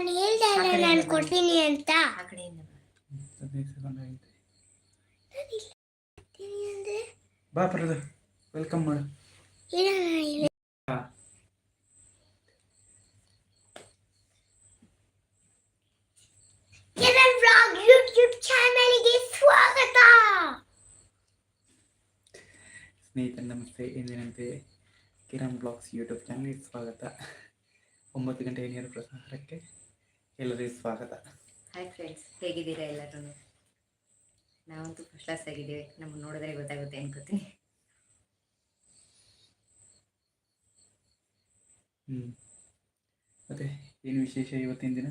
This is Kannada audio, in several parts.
ನಾನು ಹೇಳ್ದೆ ನಾನು. ಕೊಡ್ತೀನಿ ಅಂತ. ಆ ಕಡೆಯಿಂದ ಬಾ. ಹದಿನೈದು ಸೆಕೆಂಡ್ ಆಗಿದೆ ಅಂದ್ರೆ. ಬಾ ಬರೋದು ವೆಲ್ಕಮ್ ಮಾಡು. ಇರಲ್ಲ ಇಲ್ಲ? ಹಾ. ಕಿರಣ್ ಬ್ಲಾಗ್ ಯೂಟ್ಯೂಬ್ ಚಾನಲ್ಗೆ ಸ್ವಾಗತ. ಸ್ನೇಹಿತರೆ ನಮಸ್ತೆ. ಎಂದಿನಂತೆ ಕಿರಣ್ ಬ್ಲಾಗ್ಸ್ ಯೂಟ್ಯೂಬ್ ಚಾನಲ್ಗೆ ಸ್ವಾಗತ. ಒಂಬತ್ತು ಗಂಟೆ ನೇರ ಪ್ರಸಾರಕ್ಕೆ. ಎಲ್ಲರಿಗೂ ಸ್ವಾಗತ. ಹಾಯ್ ಫ್ರೆಂಡ್ಸ್ ಹೇಗಿದ್ದೀರಾ ಎಲ್ಲರೂ ನಾವಂತೂ ಫಸ್ಟ್ ಕ್ಲಾಸ್ ಆಗಿದ್ದೀವಿ. ನಮ್ಗೆ ನೋಡಿದ್ರೆ ಗೊತ್ತಾಗುತ್ತೆ ಅನ್ಕೋತೀನಿ. ಹ್ಞೂ ಮತ್ತೆ ಏನು ವಿಶೇಷ ಇವತ್ತಿನ ದಿನ?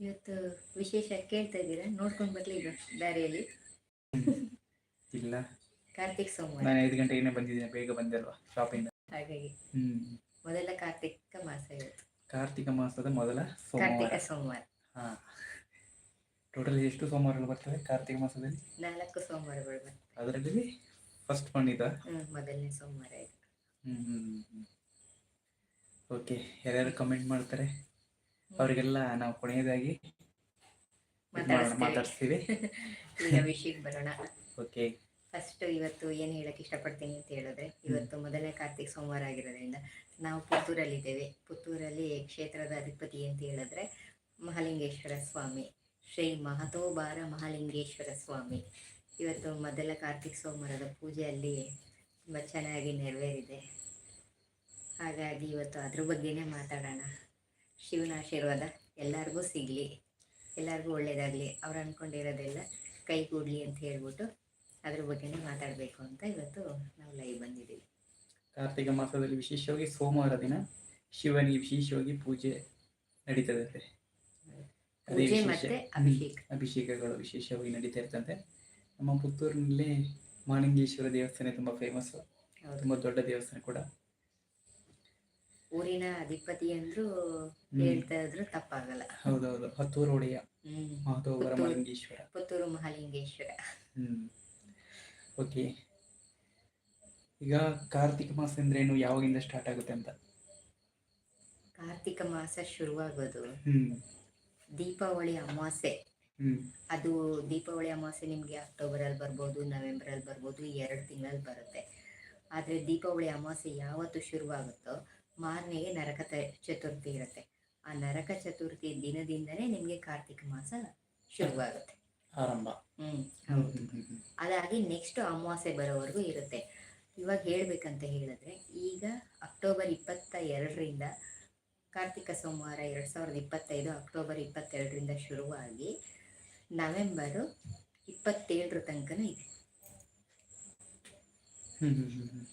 ಇವತ್ತು ವಿಶೇಷ ಕೇಳ್ತಾ ಇದ್ದೀರಾ? ನೋಡ್ಕೊಂಡು ಬರಲಿ ಇದು ದಾರಿಯಲ್ಲಿ. ಇಲ್ಲ. ಕಾರ್ತಿಕ್ ಸೋಮವಾರ. ನಾನು ಐದು ಗಂಟೆಗೆ ಬಂದಿದ್ದೀನಿ ಬೇಗ ಬಂದೆ ಅಲ್ವಾ ಶಾಪಿಂದ ಹಾಗಾಗಿ ಹ್ಞೂ ಮೊದಲ ಕಾರ್ತಿಕ ಮಾಸ ಇವತ್ತು. ಕಾರ್ತಿಕ ಮಾಸದ ಮೊದಲ ಕಾರ್ತಿಕ ಸೋಮವಾರ. ಸೋಮವಾರ ಹಾಂ. ಟೋಟಲ್ ಎಷ್ಟು ಸೋಮವಾರಗಳು ಬರ್ತವೆ ಕಾರ್ತಿಕ ಮಾಸದಲ್ಲಿ? ನಾಲ್ಕು ಸೋಮವಾರಗಳು ಬರ್ತವೆ. ಅದರಲ್ಲಿ ಫಸ್ಟ್ ಒನ್ ಇದ? ಮೊದಲನೇ ಸೋಮವಾರ ಇದು. ಓಕೆ ಯಾರ್ಯಾರು ಕಮೆಂಟ್ ಮಾಡ್ತಾರೆ? ಅವರಿಗೆಲ್ಲ ನಾವು ಕೊನೆಯದಾಗಿ ಮಾತಾಡ್ತೀವಿ ಮಾಡೋಣ, ಮಾತಾಡ್ಸ್ತೀವಿ. ಈಗ ವಿಷಯಕ್ಕೆ ಬರೋಣ. ಓಕೆ ಫಸ್ಟ್ ಇವತ್ತು ಏನು ಹೇಳಕ್ಕೆ ಇಷ್ಟಪಡ್ತೀನಿ ಅಂತ ಹೇಳಿದ್ರೆ ಇವತ್ತು ಮೊದಲನೇ ಕಾರ್ತಿಕ್ ಸೋಮವಾರ ಆಗಿರೋದ್ರಿಂದ ನಾವು ಪುತ್ತೂರಲ್ಲಿದ್ದೇವೆ ಪುತ್ತೂರಲ್ಲಿ ಕ್ಷೇತ್ರದ ಅಧಿಪತಿ ಅಂತ ಹೇಳಿದ್ರೆ ಮಹಾಲಿಂಗೇಶ್ವರ ಸ್ವಾಮಿ ಶ್ರೀ ಮಹತೋಬಾರ ಮಹಾಲಿಂಗೇಶ್ವರ ಸ್ವಾಮಿ. ಇವತ್ತು ಮೊದಲ ಕಾರ್ತಿಕ್ ಸೋಮವಾರದ ಪೂಜೆಯಲ್ಲಿ ತುಂಬ ಚೆನ್ನಾಗಿ ನೆರವೇರಿದೆ. ಹಾಗಾಗಿ ಇವತ್ತು ಅದ್ರ ಬಗ್ಗೆನೇ ಮಾತಾಡೋಣ. ಶಿವನ ಆಶೀರ್ವಾದ ಎಲ್ಲರಿಗೂ ಸಿಗಲಿ ಎಲ್ಲರಿಗೂ ಒಳ್ಳೆಯದಾಗಲಿ ಅವ್ರು ಅಂದ್ಕೊಂಡಿರೋದೆಲ್ಲ ಕೈಗೂಡಲಿ ಅಂತ ಹೇಳ್ಬಿಟ್ಟು ಅದ್ರ ಬಗ್ಗೆನೇ ಮಾತಾಡಬೇಕು ಅಂತ ಇವತ್ತು ನಾವು ಲೈವ್ ಬಂದಿದ್ದೀವಿ. ಕಾರ್ತಿಕ ಮಾಸದಲ್ಲಿ ವಿಶೇಷವಾಗಿ ಸೋಮವಾರ ದಿನ ಶಿವನಿಗೆ ವಿಶೇಷವಾಗಿ ಪೂಜೆ ನಡೀತದಂತೆ. ಅದೇ ಪೂಜೆ ವಿಶೇಷ. ಮತ್ತೆ ಅಭಿಷೇಕ. ಅಭಿಷೇಕಗಳು ವಿಶೇಷವಾಗಿ ನಡೀತಾ ಇರ್ತಂತೆ. ನಮ್ಮ ಪುತ್ತೂರಿನಲ್ಲಿ ಮಾಣಿಂಗೇಶ್ವರ ದೇವಸ್ಥಾನ ತುಂಬಾ ಫೇಮಸ್ ತುಂಬಾ ತುಂಬ ದೊಡ್ಡ ದೇವಸ್ಥಾನ ಕೂಡ. ಊರಿನ ಅಧಿಪತಿ ಅಂದ್ರು ಹ್ಮ್. ಹೇಳ್ತಾ ಇದ್ರು ತಪ್ಪಾಗಲ್ಲ. ಹೌದೌದು. ಹತ್ತೂರು ಒಡೆಯ ಹ್ಮ್. ಮಹತೋಬರ ಪುತ್ತೂರು. ಮಹಾಲಿಂಗೇಶ್ವರ ಪುತ್ತೂರು ಮಹಾಲಿಂಗೇಶ್ವರ. ಹ್ಮ್. ಓಕೆ. ಈಗ ಕಾರ್ತಿಕ ಮಾಸ ಅಂದ್ರೇನು ಏನು? ಯಾವಾಗಿಂದ ಸ್ಟಾರ್ಟ್ ಆಗುತ್ತೆ ಅಂತ? ಕಾರ್ತಿಕ ಮಾಸ ಶುರುವಾಗೋದು ಹ್ಮ್. ದೀಪಾವಳಿ ಅಮಾವಾಸ್ಯೆ ಹ್ಮ್. ಅದು ದೀಪಾವಳಿ ಅಮಾವಾಸ್ಯೆ ನಿಮಗೆ ಅಕ್ಟೋಬರಲ್ಲಿ ಬರ್ಬೋದು ನವೆಂಬರಲ್ಲಿ ಬರ್ಬೋದು ಎರಡು ತಿಂಗಳಲ್ಲಿ ಬರುತ್ತೆ. ಆದರೆ ದೀಪಾವಳಿ ಅಮಾವಾಸ್ಯೆ ಯಾವತ್ತು ಶುರುವಾಗುತ್ತೋ ಮಾರನೆಗೆ ನರಕ ಚತುರ್ಥಿ ಇರುತ್ತೆ. ಆ ನರಕ ಚತುರ್ಥಿ ದಿನದಿಂದನೇ ನಿಮಗೆ ಕಾರ್ತಿಕ ಮಾಸ ಶುರುವಾಗುತ್ತೆ. ಆರಂಭ ಹ್ಮ್ ಹ್ಮ್ ಹೌದು. ಹ್ಮ್ ಹ್ಮ್ ಹ್ಮ್. ಅದಾಗಿ ನೆಕ್ಸ್ಟ್ ಅಮಾವಾಸ್ಯೆ ಬರೋವರೆಗೂ ಇರುತ್ತೆ. ಇವಾಗ ಹೇಳ್ಬೇಕಂತ ಹೇಳಿದ್ರೆ ಈಗ ಅಕ್ಟೋಬರ್ ಇಪ್ಪತ್ತ ಎರಡರಿಂದ ಕಾರ್ತಿಕ ಸೋಮವಾರ ಎರಡು ಸಾವಿರದ ಇಪ್ಪತ್ತೈದು ಅಕ್ಟೋಬರ್ ಇಪ್ಪತ್ತೆರಡರಿಂದ ಶುರುವಾಗಿ ನವೆಂಬರು ಇಪ್ಪತ್ತೇಳರ ತನಕನೂ ಇದೆ. ಹ್ಮ್ ಹ್ಮ್ ಹ್ಮ್ ಹ್ಮ್.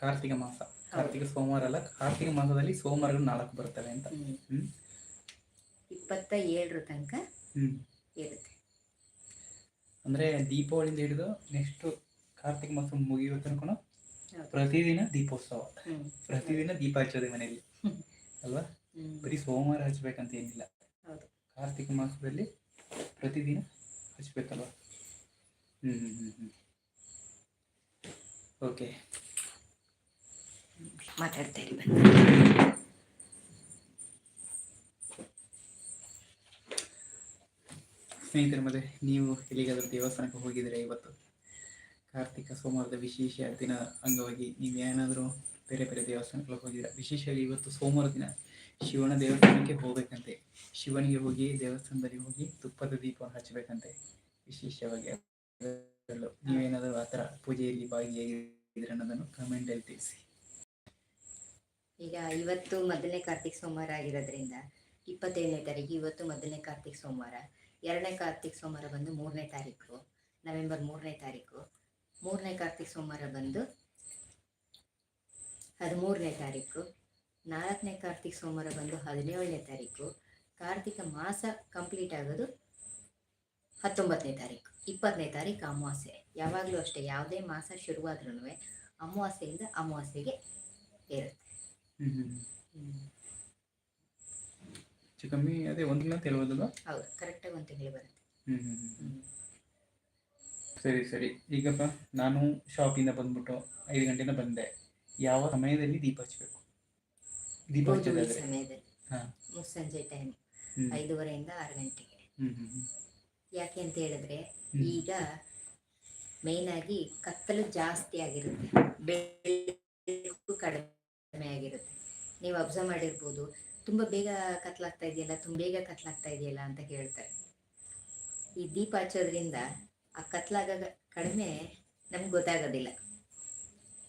ಕಾರ್ತಿಕ ಮಾಸ. ಕಾರ್ತಿಕ ಸೋಮವಾರ ಅಲ್ಲ ಕಾರ್ತಿಕ ಮಾಸದಲ್ಲಿ ಸೋಮವಾರಗಳು ನಾಲ್ಕು ಬರ್ತವೆ ಅಂತ. ಇಪ್ಪತ್ತ ಏಳರ ತನಕ ಹ್ಮ್. ಇರುತ್ತೆ. ಅಂದ್ರೆ ದೀಪಾವಳಿಯಿಂದ ಹಿಡಿದು ನೆಕ್ಸ್ಟ್ ಕಾರ್ತಿಕ ಮಾಸ ಮುಗಿಯುವ ತನಕ ಪ್ರತಿದಿನ ದೀಪೋತ್ಸವ. ಪ್ರತಿದಿನ ದೀಪ ಹಚ್ಚೋದೇ ಮನೆಯಲ್ಲಿ. ಅಲ್ವಾ? ಬರೀ ಸೋಮವಾರ ಹಚ್ಬೇಕಂತ ಏನಿಲ್ಲ. ಕಾರ್ತಿಕ ಮಾಸದಲ್ಲಿ ಪ್ರತಿದಿನ ಹಚ್ಬೇಕಲ್ವಾ? ಹ್ಮ್ ಹ್ಮ್ ಹ್ಮ್ ಹ್ಮ್. ಓಕೆ ಮಾತಾಡ್ತಾ ಇರಿ ಸ್ನೇಹಿತರೆ, ಮತ್ತೆ ನೀವು ಎಲ್ಲಿಗಾದರೂ ದೇವಸ್ಥಾನಕ್ಕೆ ಹೋಗಿದ್ರೆ ಇವತ್ತು ಕಾರ್ತಿಕ ಸೋಮವಾರದ ವಿಶೇಷ ದಿನ ಅಂಗವಾಗಿ ನೀವು ಏನಾದರೂ ಬೇರೆ ಬೇರೆ ದೇವಸ್ಥಾನಗಳಿಗೆ ಹೋಗಿದ್ರೆ, ವಿಶೇಷವಾಗಿ ಇವತ್ತು ಸೋಮವಾರ ದಿನ ಶಿವನ ದೇವಸ್ಥಾನಕ್ಕೆ ಹೋಗ್ಬೇಕಂತೆ. ಶಿವನಿಗೆ ಹೋಗಿ, ದೇವಸ್ಥಾನದಲ್ಲಿ ಹೋಗಿ ತುಪ್ಪದ ದೀಪವನ್ನು ಹಚ್ಚಬೇಕಂತೆ. ವಿಶೇಷವಾಗಿ ನೀವೇನಾದರೂ ಆ ಥರ ಪೂಜೆಯಲ್ಲಿ ಭಾಗಿಯಾಗಿದ್ರೆ ಅನ್ನೋದನ್ನು ಕಮೆಂಟಲ್ಲಿ ತಿಳಿಸಿ. ಈಗ ಇವತ್ತು ಮೊದಲನೇ ಕಾರ್ತಿಕ್ ಸೋಮವಾರ ಆಗಿರೋದ್ರಿಂದ ಇಪ್ಪತ್ತೇಳನೇ ತಾರೀಕು, ಇವತ್ತು ಮೊದಲನೇ ಕಾರ್ತಿಕ್ ಸೋಮವಾರ. ಎರಡನೇ ಕಾರ್ತಿಕ್ ಸೋಮವಾರ ಬಂದು ಮೂರನೇ ತಾರೀಕು ನವೆಂಬರ್ ಮೂರನೇ ತಾರೀಕು. ಮೂರನೇ ಕಾರ್ತಿಕ್ ಸೋಮವಾರ ಬಂದು ಹದಿಮೂರನೇ ತಾರೀಕು. ನಾಲ್ಕನೇ ಕಾರ್ತಿಕ್ ಸೋಮವಾರ ಬಂದು ಹದಿನೇಳನೇ ತಾರೀಕು. ಕಾರ್ತಿಕ ಮಾಸ ಕಂಪ್ಲೀಟ್ ಆಗೋದು ಹತ್ತೊಂಬತ್ತನೇ ತಾರೀಕು. ಇಪ್ಪತ್ತನೇ ತಾರೀಕು ಅಮಾವಾಸ್ಯೆ. ಯಾವಾಗಲೂ ಅಷ್ಟೇ ಯಾವುದೇ ಮಾಸ ಶುರುವಾದ್ರೂ ಅಮಾವಾಸ್ಯೆಯಿಂದ ಅಮಾವಾಸ್ಯೆಗೆ ಇರುತ್ತೆ. ಹೆಚ್ಚು ಕಮ್ಮಿ ಅದೇ ಒಂದು ತಿಂಗಳು ಅಂತ ಹೇಳ್ಬೋದಲ್ವಾ? ಹೌದು ಕರೆಕ್ಟಾಗಿ ಒಂದು ತಿಂಗಳು ಬರುತ್ತೆ. ಹ್ಮ್ ಹ್ಮ್ ಹ್ಮ್. ಹ್ಮ್. ಸರಿ ಸರಿ. ಈಗಪ್ಪ ನಾನು ಶಾಪಿಂದ ಬಂದ್ಬಿಟ್ಟು ಐದು ಗಂಟೆಯಿಂದ ಬಂದೆ. ಯಾವ ಸಮಯದಲ್ಲಿ ದೀಪ ಹಚ್ಚಬೇಕು ದೀಪ ಹಚ್ಚೋದಾದ್ರೆ? ಸಮಯದಲ್ಲಿ. ಹಾ. ಮುಸ್ಸಂಜೆ ಟೈಮ್ ಹ್ಮ್. ಐದೂವರೆಯಿಂದ ಆರು ಗಂಟೆಗೆ. ಹ್ಮ್ ಹ್ಮ್ ಹ್ಮ್. ಯಾಕೆ ಅಂತ ಹೇಳಿದ್ರೆ ಹ್ಮ್. ಈಗ ಮೇನ್ ಆಗಿ ಕತ್ತಲು ಜಾಸ್ತಿ ಆಗಿರುತ್ತೆ. ಬೆಳಕು ಕಡಿಮೆ ಆಗಿರುತ್ತೆ. ನೀವು ಅಬ್ಸರ್ವ್ ಮಾಡಿರ್ಬೋದು. ತುಂಬ ಬೇಗ ಕತ್ಲಾಗ್ತಾ ಇದೆಯಲ್ಲ, ತುಂಬ ಬೇಗ ಕತ್ಲಾಗ್ತಾ ಇದೆಯಲ್ಲ ಅಂತ ಹೇಳ್ತಾರೆ. ಈ ದೀಪ ಹಚ್ಚೋದ್ರಿಂದ ಆ ಕತ್ಲಾಗ ಕಡಿಮೆ ನಮ್ಗೆ ಗೊತ್ತಾಗೋದಿಲ್ಲ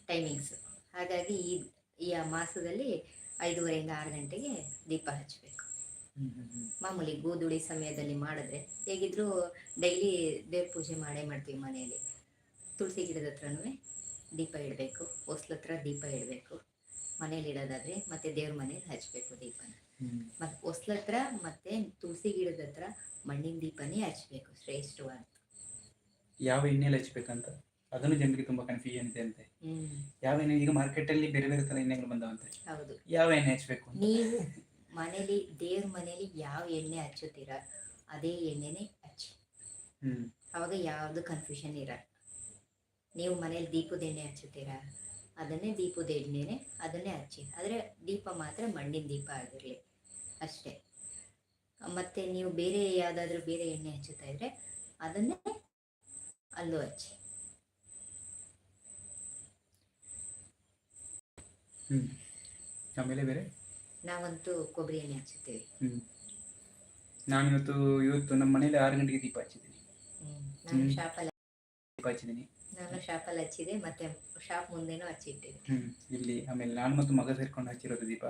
ಟೈಮಿಂಗ್ಸ್ ಹಾಗಾಗಿ ಈ ಈ ಮಾಸದಲ್ಲಿ ಐದೂವರೆಯಿಂದ ಆರು ಗಂಟೆಗೆ ದೀಪ ಹಚ್ಚಬೇಕು. ಮಾಮೂಲಿ ಗೋಧುಳಿ ಸಮಯದಲ್ಲಿ ಮಾಡಿದ್ರೆ, ಹೇಗಿದ್ರು ಡೈಲಿ ದೇವ್ರ ಪೂಜೆ ಮಾಡೇ ಮಾಡ್ತೀವಿ ಮನೆಯಲ್ಲಿ. ತುಳಸಿ ಗಿಡದ ಹತ್ರನೂ ದೀಪ ಇಡಬೇಕು, ಹೊಸ್ಲತ್ರ ದೀಪ ಇಡಬೇಕು. ಮನೇಲಿ ಇಡೋದಾದ್ರೆ ಮತ್ತೆ ದೇವ್ರ ಮನೇಲಿ ಹಚ್ಚಬೇಕು ದೀಪನ. ಮತ್ತೆ ಹೊಸ್ಲತ್ರ ಹೊಸ್ಲ ಮತ್ತೆ ತುಳಸಿ ಗಿಡದ ಹತ್ರ ಮಣ್ಣಿನ ದೀಪನೇ ಹಚ್ಬೇಕು ಶ್ರೇಷ್ಠವಾದ. ಯಾವ ಎಣ್ಣೆಲಿ ಹಚ್ಬೇಕಂತ? ಅದನ್ನು ಜನರಿಗೆ ತುಂಬಾ ಕನ್ಫ್ಯೂಷನ್ ಇದೆ ಅಂತೆ. ಯಾವ ಎಣ್ಣೆ? ಈಗ ಮಾರ್ಕೆಟ್ ಅಲ್ಲಿ ಬೇರೆ ಬೇರೆ ತರ ಎಣ್ಣೆಗಳು ಬಂದವಂತೆ ಹೌದು. ಯಾವ ಎಣ್ಣೆ ಹಚ್ಬೇಕು ನೀವು ಮನೇಲಿ ದೇವ್ರ ಮನೇಲಿ ಯಾವ ಎಣ್ಣೆ ಹಚ್ಚುತ್ತೀರಾ ಅದೇ ಎಣ್ಣೆನೇ ಹಚ್ಚಿ. ಅವಾಗ ಯಾವುದು ಕನ್ಫ್ಯೂಷನ್ ಇರಲ್ಲ. ನೀವು ಮನೇಲಿ ದೀಪದ ಎಣ್ಣೆ ಹಚ್ಚುತ್ತೀರಾ ಅದನ್ನೇ ದೀಪದ ಎಣ್ಣೆನೆ ಅದನ್ನೇ ಹಚ್ಚಿ. ಆದರೆ ದೀಪ ಮಾತ್ರ ಮಣ್ಣಿನ ದೀಪ ಆಗಿರಲಿ. ಅಷ್ಟೇ. ಮತ್ತು ನೀವು ಬೇರೆ ಯಾವುದಾದ್ರೂ ಬೇರೆ ಎಣ್ಣೆ ಹಚ್ಚುತ್ತಾ ಇದ್ರೆ ಅದನ್ನೇ ಅಲ್ಲೂ ಹಚ್ಚಿ. ಹ್ಮ್. ಆಮೇಲೆ ಬೇರೆ? ನಾವಂತೂ ಕೊಬ್ಬರಿ ಎಣ್ಣೆ ಹಚ್ಚುತ್ತೇವೆ. ನಾನಿವತ್ತು ಇವತ್ತು ನಮ್ಮ ಮನೇಲಿ ಆರು ಗಂಟೆಗೆ ದೀಪ ಹಚ್ಚಿದ್ದೀನಿ. ಶಾಪಲ್ಲಿ ದೀಪ ಹಚ್ಚಿದ್ದೀನಿ. ನಾನು ಶಾಪಲ್ಲಿ ಹಚ್ಚಿದೆ ಮತ್ತೆ ಶಾಪ್ ಮುಂದೆನೂ ಹಚ್ಚಿಟ್ಟಿದೆ ಹ್ಮ್ ಇಲ್ಲಿ ಆಮೇಲೆ ನಾನು ಮತ್ತು ಮಗ ಸೇರ್ಕೊಂಡು ಹಚ್ಚಿರೋದು ದೀಪ.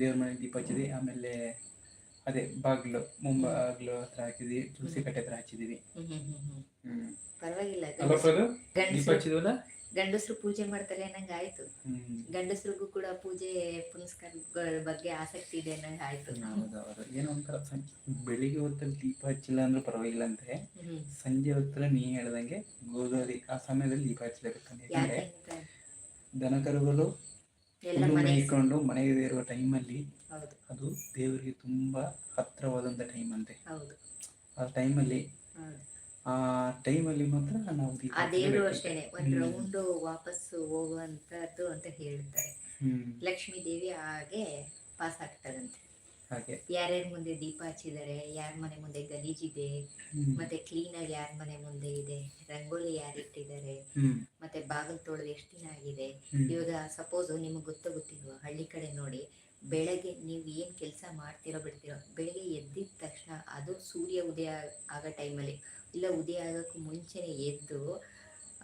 ದೇವ್ರ ಮನೆ ದೀಪ ಹಚ್ಚಿದ್ವಿ ಆಮೇಲೆ ಅದೇ ಬಾಗ್ಲು ಮುಂಬಾಗ್ಲು ಹತ್ರ ಹಾಕಿದ್ವಿ ತುಳಸಿ ಕಟ್ಟೆ ಹತ್ರ ಹಚ್ಚಿದೀವಿ ಹ್ಮ್ ಪರವಾಗಿಲ್ಲ ದೀಪ ಹಚ್ಚಿದ್ವಲ್ಲ? ಗಂಡಸರು ಪೂಜೆ ಮಾಡ್ತಾರೆ ಅನ್ನಂಗೆ ಆಯ್ತು ಗಂಡಸರಿಗೂ ಕೂಡ ಪೂಜೆ ಪುನಸ್ಕಾರಗಳ ಬಗ್ಗೆ ಆಸಕ್ತಿ ಇದೆ ಅನ್ನಂಗೆ ಆಯ್ತು ಏನೋ ಒಂಥರ ಬೆಳಿಗ್ಗೆ ಹೊತ್ತಲ್ಲಿ ದೀಪ ಹಚ್ಚಿಲ್ಲ ಅಂದ್ರೆ ಪರವಾಗಿಲ್ಲ ಅಂತ ಸಂಜೆ ಹೊತ್ತಲ್ಲಿ ನೀ ಹೇಳ್ದಂಗೆ ಗೋಧೂಳಿ ಆ ಸಮಯದಲ್ಲಿ ದೀಪ ಹಚ್ಚಲೇಬೇಕಂತ ಯಾಕಂದ್ರೆ ದನಕರುಗಳು ಮೇಯ್ಕೊಂಡು ಮನೆಗೆ ಇರುವ ಟೈಮಲ್ಲಿ ಅಲ್ಲಿ ಅದು ದೇವರಿಗೆ ತುಂಬಾ ಹತ್ರವಾದಂತ ಟೈಮ್ ಅಂತೆ ಹೌದು. ಆ ಟೈಮಲ್ಲಿ ಹೌದು. ಆ ಟೈಮಲ್ಲಿ ಮಾತ್ರ ನಾವು ದೀಪ ಹಚ್ಚಲೇಬೇಕು. ಅಷ್ಟೇನೆ ಒಂದ್. ರೌಂಡ್ ವಾಪಸ್ ಹೋಗುವಂತದ್ದು ಅಂತ ಹೇಳ್ತಾರೆ. ಲಕ್ಷ್ಮೀ ದೇವಿ ಹಾಗೆ ಪಾಸ್ ಆಗ್ತಾರಂತೆ. ಹಾಗೆ. ಯಾರ್ಯಾರ ಮುಂದೆ ದೀಪ ಹಚ್ಚಿದ್ದಾರೆ ಯಾರ ಮನೆ ಮುಂದೆ ಗಲೀಜಿದೆ ಇದೆ ಮತ್ತೆ ಕ್ಲೀನ್ ಆಗಿ ಯಾರ ಮನೆ ಮುಂದೆ ಇದೆ ರಂಗೋಲಿ ಯಾರು ಇಟ್ಟಿದ್ದಾರೆ ಮತ್ತೆ ಬಾಗಿಲು ತೊಳೆದು ಎಷ್ಟು ದಿನ ಆಗಿದೆ. ಇವಾಗ ಸಪೋಸ್ ನಿಮಗೆ ಗೊತ್ತೋ ಗೊತ್ತಿಲ್ವಾ ಹಳ್ಳಿ ಕಡೆ ನೋಡಿ ಬೆಳಗ್ಗೆ ನೀವು ಏನು ಕೆಲಸ ಮಾಡ್ತಿರೋ ಬಿಡ್ತಿರೋ ಬೆಳಗ್ಗೆ ಎದ್ದಿದ ತಕ್ಷಣ ಅದು ಸೂರ್ಯ ಉದಯ ಆಗೋ ಟೈಮಲ್ಲಿ ಇಲ್ಲ ಉದಯ ಆಗೋಕ್ಕೂ ಮುಂಚೆನೆ ಎದ್ದು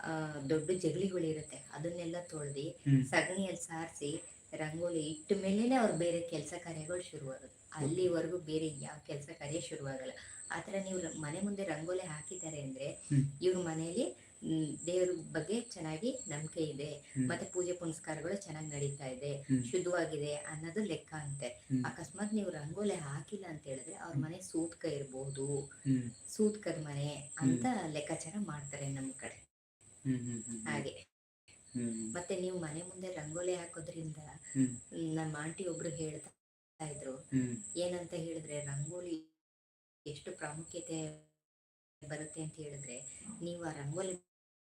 ಆ, ದೊಡ್ಡ ಜಗಳಿಗಳಿರುತ್ತೆ ಅದನ್ನೆಲ್ಲ ತೊಳೆದು ಸಗಣಿಯಲ್ಲಿ ಸಾರಿಸಿ ರಂಗೋಲಿ ಇಟ್ಟ ಮೇಲೇನೆ ಅವ್ರು ಬೇರೆ ಕೆಲಸ ಕಾರ್ಯಗಳು ಶುರುವಾಗುತ್ತೆ ಅಲ್ಲಿವರೆಗೂ ಬೇರೆ ಯಾವ ಕೆಲಸ ಕಾರ್ಯ ಶುರುವಾಗಲ್ಲ. ಆ ಥರ ನೀವು ಮನೆ ಮುಂದೆ ರಂಗೋಲಿ ಹಾಕಿದ್ದಾರೆ ಅಂದ್ರೆ. ಇವ್ರ ಮನೆಯಲ್ಲಿ ಮ್, ದೇವ್ರ ಬಗ್ಗೆ ಚೆನ್ನಾಗಿ ನಂಬಿಕೆ ಇದೆ. ಮತ್ತೆ ಪೂಜೆ ಪುನಸ್ಕಾರಗಳು ಚೆನ್ನಾಗಿ ನಡೀತಾ ಇದೆ. ಶುದ್ಧವಾಗಿದೆ ಅನ್ನೋದು ಲೆಕ್ಕ ಅಂತೆ. ಅಕಸ್ಮಾತ್ ನೀವು ರಂಗೋಲಿ ಹಾಕಿಲ್ಲ ಅಂತ ಹೇಳಿದ್ರೆ ಅವ್ರ ಮನೆ ಸೂತ್ಕ ಇರ್ಬೋದು. ಹ್ಮ್. ಸೂತ್ಕದ ಮನೆ ಅಂತ ಲೆಕ್ಕಾಚಾರ ಮಾಡ್ತಾರೆ ನಮ್ಮ ಕಡೆ. ಹಾಗೆ. ಮತ್ತೆ ನೀವು ಮನೆ ಮುಂದೆ ರಂಗೋಲಿ ಹಾಕೋದ್ರಿಂದ ನಮ್ಮ ಆಂಟಿ ಒಬ್ರು ಹೇಳ್ತಾ ಇದ್ರು. ಏನಂತ ಹೇಳಿದ್ರೆ ರಂಗೋಲಿ ಎಷ್ಟು ಪ್ರಾಮುಖ್ಯತೆ ಬರುತ್ತೆ ಅಂತ ಹೇಳಿದ್ರೆ ನೀವು ಆ ರಂಗೋಲಿ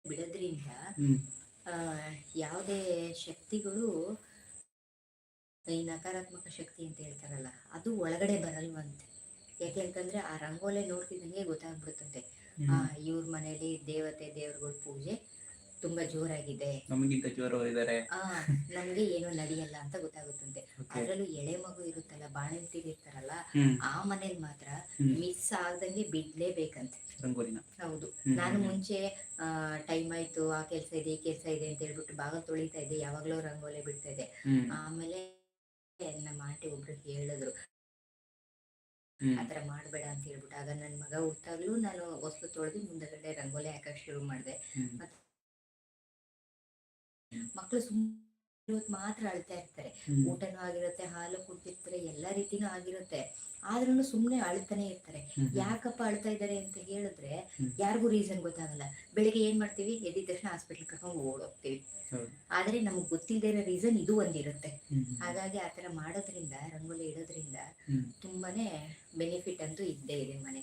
ಬಿಡೋದ್ರಿಂದ ಆ, ಯಾವುದೇ ಶಕ್ತಿಗಳು ಈ ನಕಾರಾತ್ಮಕ ಶಕ್ತಿ ಅಂತ ಹೇಳ್ತಾರಲ್ಲ ಅದು ಒಳಗಡೆ ಬರಲ್ವಂತೆ. ಯಾಕೆ ಅಂತಂದ್ರೆ ಆ ರಂಗೋಲೆ ನೋಡ್ತಿದ್ದಂಗೆ ಗೊತ್ತಾಗ್ಬಿಡುತ್ತಂತೆ. ಆ. ಇವ್ರ ಮನೇಲಿ ದೇವತೆ ದೇವ್ರಗಳ ಪೂಜೆ ತುಂಬಾ ಜೋರಾಗಿದೆ. ಆ ನಮ್ಗೆ ಏನು ನಡೆಯಲ್ಲ ಅಂತ ಗೊತ್ತಾಗುತ್ತಂತೆ. ಅದ್ರಲ್ಲೂ ಎಳೆ ಮಗು ಇರುತ್ತಲ್ಲ ಬಾಣಂತಿ ಇರ್ತಾರಲ್ಲ ಆ ಮನೇಲಿ ಮಾತ್ರ ಮಿಸ್ ಆಗ್ದಂಗೆ ಬಿಡ್ಲೇಬೇಕಂತೆ. ರಂಗೋಲಿನ. ಹೌದು. ನಾನು ಮುಂಚೆ ಟೈಮ್ ಆಯ್ತು ಆ ಕೆಲಸ ಇದೆ ಈ ಕೆಲಸ ಇದೆ ಅಂತ ಹೇಳ್ಬಿಟ್ಟು ಭಾಗ ತೊಳಿತಾ ಇದ್ದೆ ಯಾವಾಗ್ಲೂ ರಂಗೋಲಿ ಬಿಡ್ತಾ ಇದ್ದೆ. ಆಮೇಲೆ ನಮ್ಮ ಆಂಟಿ ಒಬ್ರು ಹೇಳಿದ್ರು. ಆತರ ಮಾಡ್ಬೇಡ ಅಂತ ಹೇಳ್ಬಿಟ್ಟು. ಆಗ ನನ್ನ ಮಗ ಹುಟ್ಟಾಗ್ಲೂ ನಾನು ಹೊಸ್ಲು ತೊಳೆದು ಮುಂದಗಡೆ ರಂಗೋಲಿ ಹಾಕಕ್ ಶುರು ಮಾಡಿದೆ. ಮಕ್ಕಳು ಸುಮ್ಮನೆ ಇವತ್ತು ಮಾತ್ರ ಅಳ್ತಾ ಇರ್ತಾರೆ. ಊಟನೂ ಆಗಿರುತ್ತೆ ಹಾಲು ಕುಡ್ತಿರ್ತಾರೆ ಎಲ್ಲಾ ರೀತಿನೂ ಆಗಿರುತ್ತೆ. ಆದ್ರೂ ಸುಮ್ಮನೆ ಅಳ್ತಾನೆ ಇರ್ತಾರೆ. ಯಾಕಪ್ಪ ಅಳ್ತಾ ಇದ್ದಾರೆ ಅಂತ ಹೇಳಿದ್ರೆ. ಯಾರಿಗೂ ರೀಸನ್ ಗೊತ್ತಾಗಲ್ಲ. ಬೆಳಿಗ್ಗೆ ಏನ್ ಮಾಡ್ತೀವಿ? ಎದ್ದಿದ ತಕ್ಷಣ ಹಾಸ್ಪಿಟಲ್ ಕರ್ಕೊಂಡು ಓಡೋಗ್ತೀವಿ. ಆದ್ರೆ ನಮ್ಗೆ ಇರೋ ರೀಸನ್ ಇದು ಒಂದಿರುತ್ತೆ. ಹಾಗಾಗಿ ಆತರ ಮಾಡೋದ್ರಿಂದ ರಂಗೋಲಿ ಇಡೋದ್ರಿಂದ ತುಂಬಾನೇ ಬೆನಿಫಿಟ್ ಅಂತೂ ಇದ್ದೇ ಇದೆ ಮನೆ.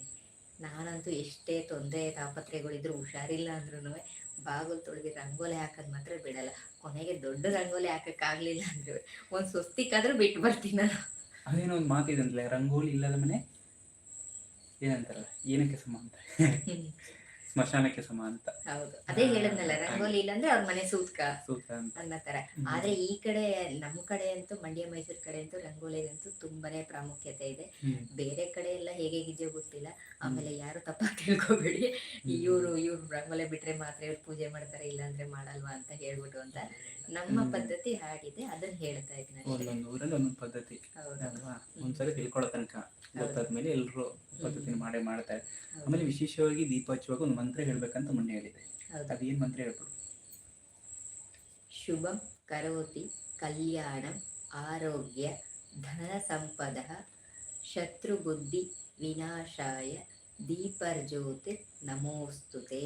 ನಾನಂತೂ ಎಷ್ಟೇ ತೊಂದರೆ ತಾಪತ್ರೆಗಳಿದ್ರು ಹುಷಾರಿಲ್ಲ ಅಂದ್ರೂ ಬಾಗಿಲು ತೊಳೆದು ರಂಗೋಲಿ ಹಾಕೋದು ಮಾತ್ರ ಬಿಡಲ್ಲ. ಕೊನೆಗೆ ದೊಡ್ಡ ರಂಗೋಲಿ ಹಾಕಕ್ ಆಗ್ಲಿಲ್ಲ ಅಂದ್ರೆ ಒಂದು ಸ್ವಸ್ತಿಕಾದ್ರೂ ಬಿಟ್ಟು ಬರ್ತೀನಿ ನಾನು ಅದೇನೋ ಒಂದು ಮಾತಿದೆ ಅಂದ್ರೆ ರಂಗೋಲಿ ಇಲ್ಲದ ಮನೆ ಏನಂತಾರಲ್ಲ ಏನಕ್ಕೆ ಸಮ ಅಂತ. ಸ್ಮಶಾನಕ್ಕೆ ಸಮ ಅಂತ. ಹೌದು. ಅದೇ ಹೇಳದ್ನಲ್ಲ ರಂಗೋಲಿ ಇಲ್ಲಾಂದ್ರೆ ಅವ್ರ ಮನೆ ಸೂತ್ಕ ಸೂತ್ ಅಂತ. ಅನ್ನೋ ತರ. ಆದ್ರೆ ಈ ಕಡೆ ನಮ್ಮ ಕಡೆ ಅಂತೂ ಮಂಡ್ಯ ಮೈಸೂರು ಕಡೆ ಅಂತೂ ರಂಗೋಲಿಗಂತೂ ತುಂಬಾನೇ ಪ್ರಾಮುಖ್ಯತೆ ಇದೆ. ಬೇರೆ ಕಡೆ ಎಲ್ಲ ಹೇಗಿದೆಯೋ ಗೊತ್ತಿಲ್ಲ. ಆಮೇಲೆ ಯಾರು ತಪ್ಪ ತಿಳ್ಕೊಬೇಡಿ. ಇವ್ರು ಇವ್ರು ರಂಗೋಲಿ ಬಿಟ್ರೆ ಮಾತ್ರ ಇವ್ರು ಪೂಜೆ ಮಾಡ್ತಾರೆ ಇಲ್ಲಾಂದ್ರೆ ಮಾಡಲ್ವಾ ಅಂತ ಹೇಳ್ಬಿಟ್ಟು ಅಂತ ನಮ್ಮ ಪದ್ಧತಿ ಹಾಗಿದೆ. ಅದನ್ನ ಹೇಳ್ತಾ ಇದ್ದೀನಿ. ಒಂದೊಂದು ಊರಲ್ಲಿ ಒಂದೊಂದು ಪದ್ಧತಿ. ಹೌದಲ್ವಾ ಅಲ್ವಾ? ಒಂದ್ಸರಿ ತಿಳ್ಕೊಳ್ಳೋ ತನಕ ಗೊತ್ತಾದ್ಮೇಲೆ ಎಲ್ಲರೂ ಪದ್ಧತಿನ ಮಾಡೇ ಮಾಡ್ತಾರೆ. ಆಮೇಲೆ ವಿಶೇಷವಾಗಿ ದೀಪ ಹಚ್ಚುವಾಗ ಒಂದು ಮಂತ್ರ ಹೇಳ್ಬೇಕಂತ ಮೊನ್ನೆ ಹೇಳಿದೆ ಅದೇನು ಮಂತ್ರ ಹೇಳ್ಬಿಡು ಶುಭಂ ಕರೋತಿ ಕಲ್ಯಾಣಂ ಆರೋಗ್ಯ ಧನ ಸಂಪದ ಶತ್ರುಬುದ್ಧಿ ವಿನಾಶಾಯ ದೀಪರ್ಜ್ಯೋತಿ ನಮೋಸ್ತುತೆ.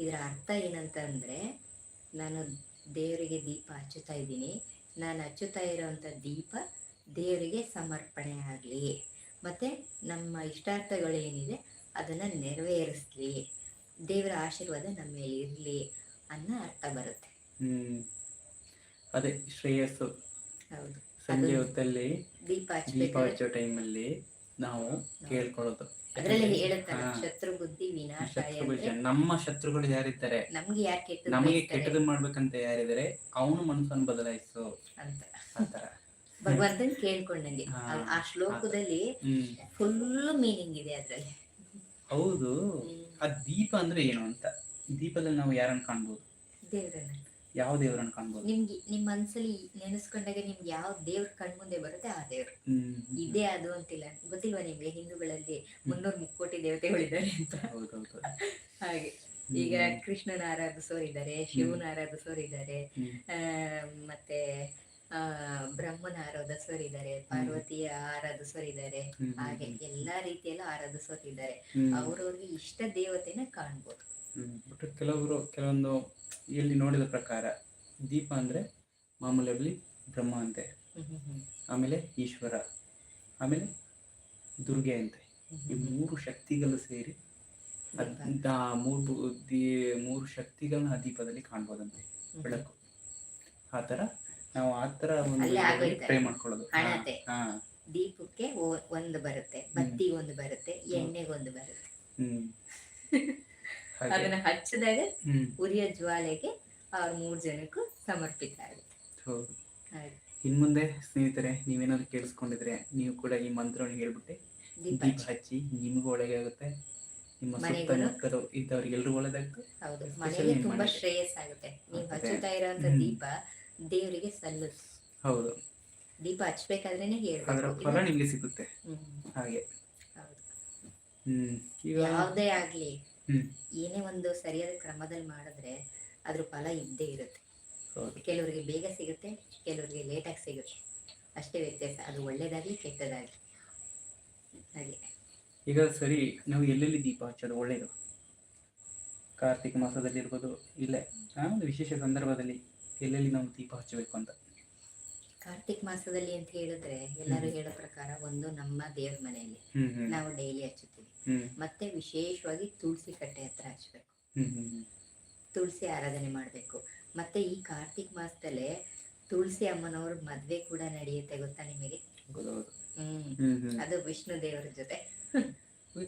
ಇದರ ಅರ್ಥ ಏನಂತಂದ್ರೆ ನಾನು ದೇವರಿಗೆ ದೀಪ ಹಚ್ಚುತ್ತಾ ಇದ್ದೀನಿ. ನಾನು ಹಚ್ಚುತ್ತಾ ಇರೋವಂಥ ದೀಪ ದೇವರಿಗೆ ಸಮರ್ಪಣೆ ಆಗಲಿ. ಮತ್ತು ನಮ್ಮ ಇಷ್ಟಾರ್ಥಗಳೇನಿದೆ ಅದನ್ನು ನೆರವೇರಿಸ್ಲಿ ದೇವರ ಆಶೀರ್ವಾದ ನಮ್ಮ ಮೇಲೆ ಇರಲಿ ಅನ್ನೋ ಅರ್ಥ ಬರುತ್ತೆ. ಹ್ಮ್. ಅದೇ ಶ್ರೇಯಸ್ಸು. ಹೌದು. ಸಂಜೆ ಹೊತ್ತಲ್ಲಿ ದೀಪ ದೀಪ ಹಚ್ಚೋ ಟೈಮಲ್ಲಿ ನಾವು ಕೇಳ್ಕೊಳ್ಳೋದು. ಅದರಲ್ಲಿ ಹೇಳುತ್ತಾರೆ. ಶತ್ರು ಬುದ್ಧಿ ಜನ- ನಮ್ಮ ಶತ್ರುಗಳು ಯಾರಿದ್ದಾರೆ? ನಮ್ಗೆ ಯಾರು ಕೆಟ್ಟ ನಮಗೆ ಕೆಟ್ಟದು ಕೆಟ್ಟದ್ದು ಮಾಡ್ಬೇಕಂತ ಯಾರಿದ್ದಾರೆ? ಅವನು ಮನಸ್ಸನ್ನು ಬದಲಾಯಿಸು. ಅಂತ. ಅಂತಾರ ಭಗವಂತನ್ ಕೇಳ್ಕೊಂಡಂಗೆ. ಆ ಶ್ಲೋಕದಲ್ಲಿ ಫುಲ್ ಮೀನಿಂಗ್ ಇದೆ ಅದ್ರಲ್ಲಿ. ಹೌದು. ಆ ದೀಪ ಅಂದ್ರೆ ಏನು ಅಂತ? ದೀಪದಲ್ಲಿ ನಾವು ಯಾರನ್ನ ಕಾಣ್ಬೋದು? ದೇವ್ರನ್ನ. ಯಾವ ದೇವರನ್ನ ಕಾಣ್ಬೋದು? ನಿಮ್ಗೆ ನಿಮ್ ಮನ್ಸಲ್ಲಿ ನೆನೆಸ್ಕೊಂಡಾಗ ನಿಮ್ಗೆ ಯಾವ ದೇವ್ರ ಕಣ್ಮುಂದೆ ಬರುತ್ತೆ ಆ ದೇವ್ರು. ಇದೇ ಅದು ಅಂತಿಲ್ಲ. ಗೊತ್ತಿಲ್ವಾ ನಿಮ್ಗೆ ಹಿಂದೂಗಳಲ್ಲಿ ಮುನ್ನೂರ್ ಮುಕ್ಕೋಟಿ ದೇವತೆಗಳಿದ್ದಾರೆ ಅಂತ? ಹೌದೌದು. ಹಾಗೆ. ಈಗ ಕೃಷ್ಣನ ಆರಾಧಿಸೋರು ಇದ್ದಾರೆ ಶಿವನ ಆರಾಧಿಸೋರು ಇದ್ದಾರೆ ಆ, ಮತ್ತೆ ಆ ಬ್ರಹ್ಮನ ಆರಾಧಿಸೋರು ಇದ್ದಾರೆ ಪಾರ್ವತಿಯ ಆರಾಧಿಸೋರು ಇದ್ದಾರೆ ಹಾಗೆ ಎಲ್ಲಾ ರೀತಿಯಲ್ಲೂ ಆರಾಧಿಸೋತಿದ್ದಾರೆ ಅವ್ರವ್ರಿಗೆ ಇಷ್ಟ ದೇವತೆನ ಕಾಣ್ಬೋದು. ಬಟ್ ಕೆಲವರು ಕೆಲವೊಂದು ಇಲ್ಲಿ ನೋಡಿದ ಪ್ರಕಾರ ದೀಪ ಅಂದ್ರೆ ಮಾಮೂಲಿ ಬ್ರಹ್ಮ ಅಂತೆ. ಆಮೇಲೆ ಈಶ್ವರ ಆಮೇಲೆ ದುರ್ಗೆ ಅಂತೆ. ಈ ಮೂರು ಶಕ್ತಿಗಳು ಸೇರಿ ಅದ್- ಮೂರು ದಿ- ಮೂರು ಶಕ್ತಿಗಳನ್ನ ಆ ದೀಪದಲ್ಲಿ ಕಾಣ್ಬೋದಂತೆ. ಬೆಳಕು. ಆತರ ತರ ನಾವು ಆ ತರ ಒಂದು ಮಾಡ್ಕೊಳ್ಳೋದು. ಹಣತೆ. ದೀಪಕ್ಕೆ ಒಂದು ಬರುತ್ತೆ ಬತ್ತಿ ಒಂದು ಬರುತ್ತೆ ಎಣ್ಣೆಗೆ ಒಂದು ಬರುತ್ತೆ. ಅದನ್ನ ಹಚ್ಚಿದಾಗ ಉರಿಯ ಜ್ವಾಲೆಗೆ ಅವ್ರ ಮೂರ್ ಜನಕ್ಕೂ ಸಮರ್ಪಿತ ಆಗುತ್ತೆ ಇನ್ ಮುಂದೆ ಸ್ನೇಹಿತರೆ ನೀವೇನಾದ್ರು ಕೇಳಿಸ್ಕೊಂಡಿದ್ರೆ ನೀವು ಕೂಡ ಈ ಮಂತ್ರವನ್ನು ಹೇಳ್ಬಿಟ್ಟೆ ದೀಪ ಹಚ್ಚಿ. ನಿಮ್ಗೂ ಒಳಗೆ ಆಗುತ್ತೆ. ನಿಮ್ಮ ಸುತ್ತಮುತ್ತಲು ಒಳ್ಳೇದಾಗ್ತದೆ ಹೌದು. ಮನೆಯಲ್ಲಿ ತುಂಬಾ ಶ್ರೇಯಸ್ ಆಗುತ್ತೆ ನೀವು ಹಚ್ಚುತ್ತಾ ಇರೋ ಹ್ಮ್. ದೀಪ ದೇವರಿಗೆ ಸಲ್ಲಿಸ್. ಹೌದು. ದೀಪ ಹಚ್ಬೇಕಾದ್ರೇನೆ ಅದರ ಹೇಳ್ಬೇಕು ಫಲ ನಿಮಗೆ ಸಿಗುತ್ತೆ. ಹಾಗೆ. ಹ್ಮ್. ಈಗ ಯಾವುದೇ ಆಗ್ಲಿ ಹ್ಮ್. ಏನೇ ಒಂದು ಸರಿಯಾದ ಕ್ರಮದಲ್ಲಿ ಮಾಡಿದ್ರೆ ಅದ್ರ ಫಲ ಇದ್ದೇ ಇರುತ್ತೆ. ಹೌದು. ಕೆಲವರಿಗೆ ಬೇಗ ಸಿಗುತ್ತೆ ಕೆಲವರಿಗೆ ಲೇಟಾಗಿ ಸಿಗುತ್ತೆ. ಅಷ್ಟೇ ವ್ಯತ್ಯಾಸ. ಅದು ಒಳ್ಳೇದಾಗ್ಲಿ ಕೆಟ್ಟದಾಗ್ಲಿ. ಹಾಗೆ. ಈಗ ಸರಿ ನಾವು ಎಲ್ಲೆಲ್ಲಿ ದೀಪ ಹಚ್ಚೋದು ಒಳ್ಳೇದು? ಕಾರ್ತಿಕ ಮಾಸದಲ್ಲಿ ಇರ್ಬೋದು ಇಲ್ಲೇ ಆ ಒಂದು ವಿಶೇಷ ಸಂದರ್ಭದಲ್ಲಿ. ಎಲ್ಲೆಲ್ಲಿ ನಾವು ದೀಪ ಹಚ್ಚಬೇಕು ಅಂತ? ಕಾರ್ತಿಕ್ ಮಾಸದಲ್ಲಿ ಅಂತ ಹೇಳಿದ್ರೆ ಎಲ್ಲರೂ ಹೇಳೋ ಪ್ರಕಾರ ಒಂದು ನಮ್ಮ ದೇವ್ರ ಮನೆಯಲ್ಲಿ ನಾವು ಡೈಲಿ ಹಚ್ಚುತ್ತೀವಿ. ಮತ್ತೆ ವಿಶೇಷವಾಗಿ ತುಳಸಿ ಕಟ್ಟೆ ಹತ್ರ ಹಚ್ಬೇಕು ಹ್ಮ್ ತುಳಸಿ ಆರಾಧನೆ ಮಾಡಬೇಕು. ಮತ್ತೆ ಈ ಕಾರ್ತಿಕ್ ಮಾಸದಲ್ಲೇ ತುಳಸಿ ಅಮ್ಮನವ್ರ ಮದ್ವೆ ಕೂಡ ನಡೆಯುತ್ತೆ ಗೊತ್ತಾ ನಿಮಗೆ? ಹ್ಮ್. ಅದು ವಿಷ್ಣು ದೇವರ ಜೊತೆ.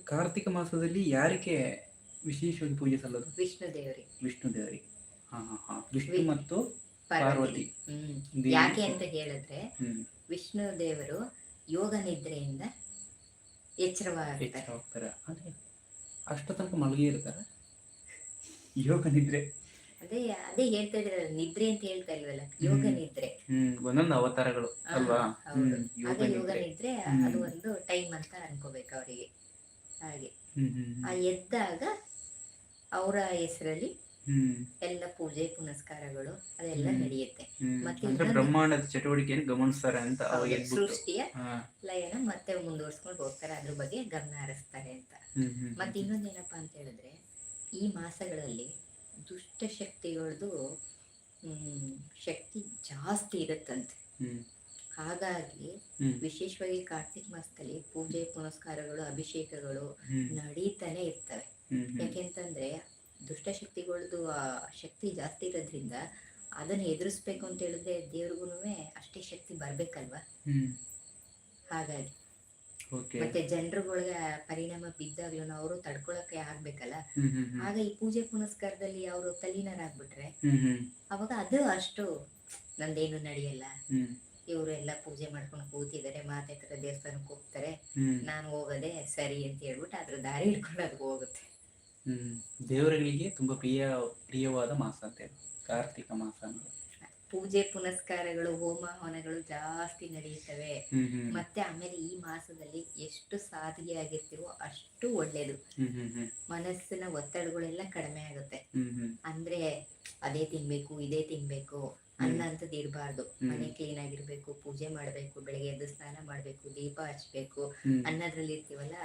ಕಾರ್ತಿಕ ಮಾಸದಲ್ಲಿ ಯಾರಿಗೆ ವಿಶೇಷವಾಗಿ ಪೂಜೆ ಸಲ್ಲೋದು? ವಿಷ್ಣು ದೇವರಿಗೆ. ವಿಷ್ಣು ದೇವರಿಗೆ. ವಿಷ್ಣು ಮತ್ತು ಪಾರ್ವತಿ. ಯಾಕೆ ಅಂತ ಹೇಳಿದ್ರೆ ವಿಷ್ಣು ದೇವರು ಯೋಗ ನಿದ್ರೆಯಿಂದ ಎಚ್ಚರವಾಗ್ತಾರೆ. ಅಷ್ಟು ತನಕ ಮಲಗಿ ಇರ್ತಾರ. ಯೋಗ ನಿದ್ರೆ. ಅದೇ ಅದೇ ಹೇಳ್ತಾ ಇದ್ರಲ್ಲ ನಿದ್ರೆ ಅಂತ ಹೇಳ್ತಾ ಇಲ್ವಲ್ಲ? ಯೋಗ ನಿದ್ರೆ. ಒಂದೊಂದು ಅವತಾರಗಳು ಅಲ್ವಾ. ಯೋಗ ನಿದ್ರೆ. ಅದು ಒಂದು ಟೈಮ್ ಅಂತ ಅನ್ಕೋಬೇಕು ಅವರಿಗೆ. ಹಾಗೆ. ಆ ಎದ್ದಾಗ ಅವರ ಹೆಸರಲ್ಲಿ ಎಲ್ಲ ಪೂಜೆ ಪುನಸ್ಕಾರಗಳು ಅದೆಲ್ಲ ನಡೆಯುತ್ತೆ. ಮತ್ತೆ ಬ್ರಹ್ಮಾಂಡದ ಚಟುವಟಿಕೆಯನ್ನು ಗಮನಿಸ್ತಾರೆ ಅಂತ ಸೃಷ್ಟಿಯ ಲಯನ ಮತ್ತೆ ಮುಂದುವರ್ಸ್ಕೊಂಡು ಹೋಗ್ತಾರೆ ಅದ್ರ ಬಗ್ಗೆ ಗಮನ ಹರಿಸ್ತಾರೆ ಅಂತ. ಮತ್ತೆ ಇನ್ನೊಂದೇನಪ್ಪ ಅಂತ ಹೇಳಿದ್ರೆ ಈ ಮಾಸಗಳಲ್ಲಿ ದುಷ್ಟ ಶಕ್ತಿಗಳದ್ದು ಹ್ಮ್, ಶಕ್ತಿ ಜಾಸ್ತಿ ಇರುತ್ತಂತೆ. ಹಾಗಾಗಿ ವಿಶೇಷವಾಗಿ ಕಾರ್ತಿಕ್ ಮಾಸದಲ್ಲಿ ಪೂಜೆ ಪುನಸ್ಕಾರಗಳು ಅಭಿಷೇಕಗಳು ನಡೀತಾನೆ ಇರ್ತವೆ. ಯಾಕೆಂತಂದ್ರೆ ದುಷ್ಟಶಕ್ತಿಗಳದ್ದು ಆ ಶಕ್ತಿ ಜಾಸ್ತಿ ಇರೋದ್ರಿಂದ ಅದನ್ನ ಎದುರಿಸ್ಬೇಕು ಅಂತ ಹೇಳಿದ್ರೆ ದೇವ್ರಿಗೂ ಅಷ್ಟೇ ಶಕ್ತಿ ಬರ್ಬೇಕಲ್ವಾ? ಹಾಗಾಗಿ. ಮತ್ತೆ ಜನರುಗಳಿಗೆ ಪರಿಣಾಮ ಬಿದ್ದಾಗ್ಲೂ ಅವರು ತಡ್ಕೊಳಕ್ಕೆ ಆಗ್ಬೇಕಲ್ಲ? ಆಗ ಈ ಪೂಜೆ ಪುನಸ್ಕಾರದಲ್ಲಿ ಅವರು ಹ್ಮ್ ಅವಾಗ ಅದು ಅಷ್ಟು ನಂದೇನು ನಡೆಯಲ್ಲ. ಇವರೆಲ್ಲ ಪೂಜೆ ಮಾಡ್ಕೊಂಡು ಕೂತಿದ್ದಾರೆ ಮಾತಾಡ್ತಾರೆ ದೇವಸ್ಥಾನಕ್ಕೆ ಹೋಗ್ತಾರೆ. ನಾನು ಹೋಗೋದೇ ಸರಿ ಅಂತ ಹೇಳ್ಬಿಟ್ಟು ಅದ್ರ ದಾರಿ ಹಿಡ್ಕೊಂಡು ಅದು ಹೋಗುತ್ತೆ. ದೇವರುಗಳಿಗೆ ತುಂಬಾ ಪ್ರಿಯ ಪ್ರಿಯವಾದ ಮಾಸ ಅಂತ ಹೇಳಿ. ಕಾರ್ತಿಕ ಮಾಸ ಅಂದ್ರೆ ಪೂಜೆ ಪುನಸ್ಕಾರಗಳು ಹೋಮ ಹವನಗಳು ಜಾಸ್ತಿ ನಡೆಯುತ್ತವೆ. ಮತ್ತೆ ಆಮೇಲೆ ಈ ಮಾಸದಲ್ಲಿ ಎಷ್ಟು ಸಾಧಿಗೆ ಆಗಿರ್ತೀವೋ ಅಷ್ಟು ಒಳ್ಳೇದು. ಮನಸ್ಸಿನ ಒತ್ತಡಗಳೆಲ್ಲ ಕಡಿಮೆ ಆಗುತ್ತೆ. ಹ್ಮ್. ಅಂದ್ರೆ ಅದೇ ತಿನ್ಬೇಕು ಇದೇ ತಿನ್ಬೇಕು ಅನ್ನಂಥದ್ದು ಇರಬಾರ್ದು ಹ್ಮ್. ಮನೆ ಕ್ಲೀನ್ ಆಗಿರ್ಬೇಕು ಪೂಜೆ ಮಾಡ್ಬೇಕು ಬೆಳಗ್ಗೆ ಎದ್ದು ಸ್ನಾನ ಮಾಡ್ಬೇಕು ದೀಪ ಹಚ್ಬೇಕು ಅನ್ನದ್ರಲ್ಲಿ ಇರ್ತೀವಲ್ಲ?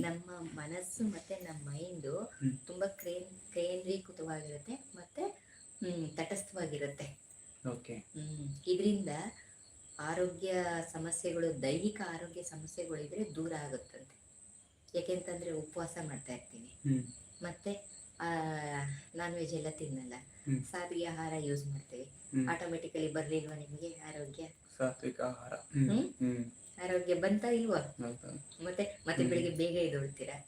ನಮ್ಮ ಮನಸ್ಸು ಮತ್ತೆ ನಮ್ಮ ಮೈಂಡ್ ತುಂಬಾ ಕ್ರೇನ್ ಕೇಂದ್ರೀಕೃತವಾಗಿರುತ್ತೆ ಮತ್ತೆ ಹ್ಮ್ ತಟಸ್ಥವಾಗಿರುತ್ತೆ. ಹ್ಮ್. ಇದರಿಂದ ಆರೋಗ್ಯ ಸಮಸ್ಯೆಗಳು ದೈಹಿಕ ಆರೋಗ್ಯ ಸಮಸ್ಯೆಗಳಿದ್ರೆ ದೂರ ಆಗುತ್ತಂತೆ. ಯಾಕೆಂತಂದ್ರೆ ಉಪವಾಸ ಮಾಡ್ತಾ ಇರ್ತೀನಿ. ಮತ್ತೆ ನಾನ್ ವೆಜ್ ಎಲ್ಲ ತಿನ್ನಲ್ಲ. ಸಾತ್ವಿಕ ಆಹಾರ ಯೂಸ್ ಮಾಡ್ತೇವೆ. ಆಟೋಮೆಟಿಕಲಿ ಬರ್ಲಿಲ್ವಾ ನಿಮಗೆ ಆರೋಗ್ಯ? ಸಾತ್ವಿಕ ಆಹಾರ. ಆರೋಗ್ಯ ಬಂತಾ ಇಲ್ವಾ? ಮತ್ತೆ ಮತ್ತೆ ಬೆಳಿಗ್ಗೆ ಬೇಗ ಎದ್ದೊಳ್ತೀರಾ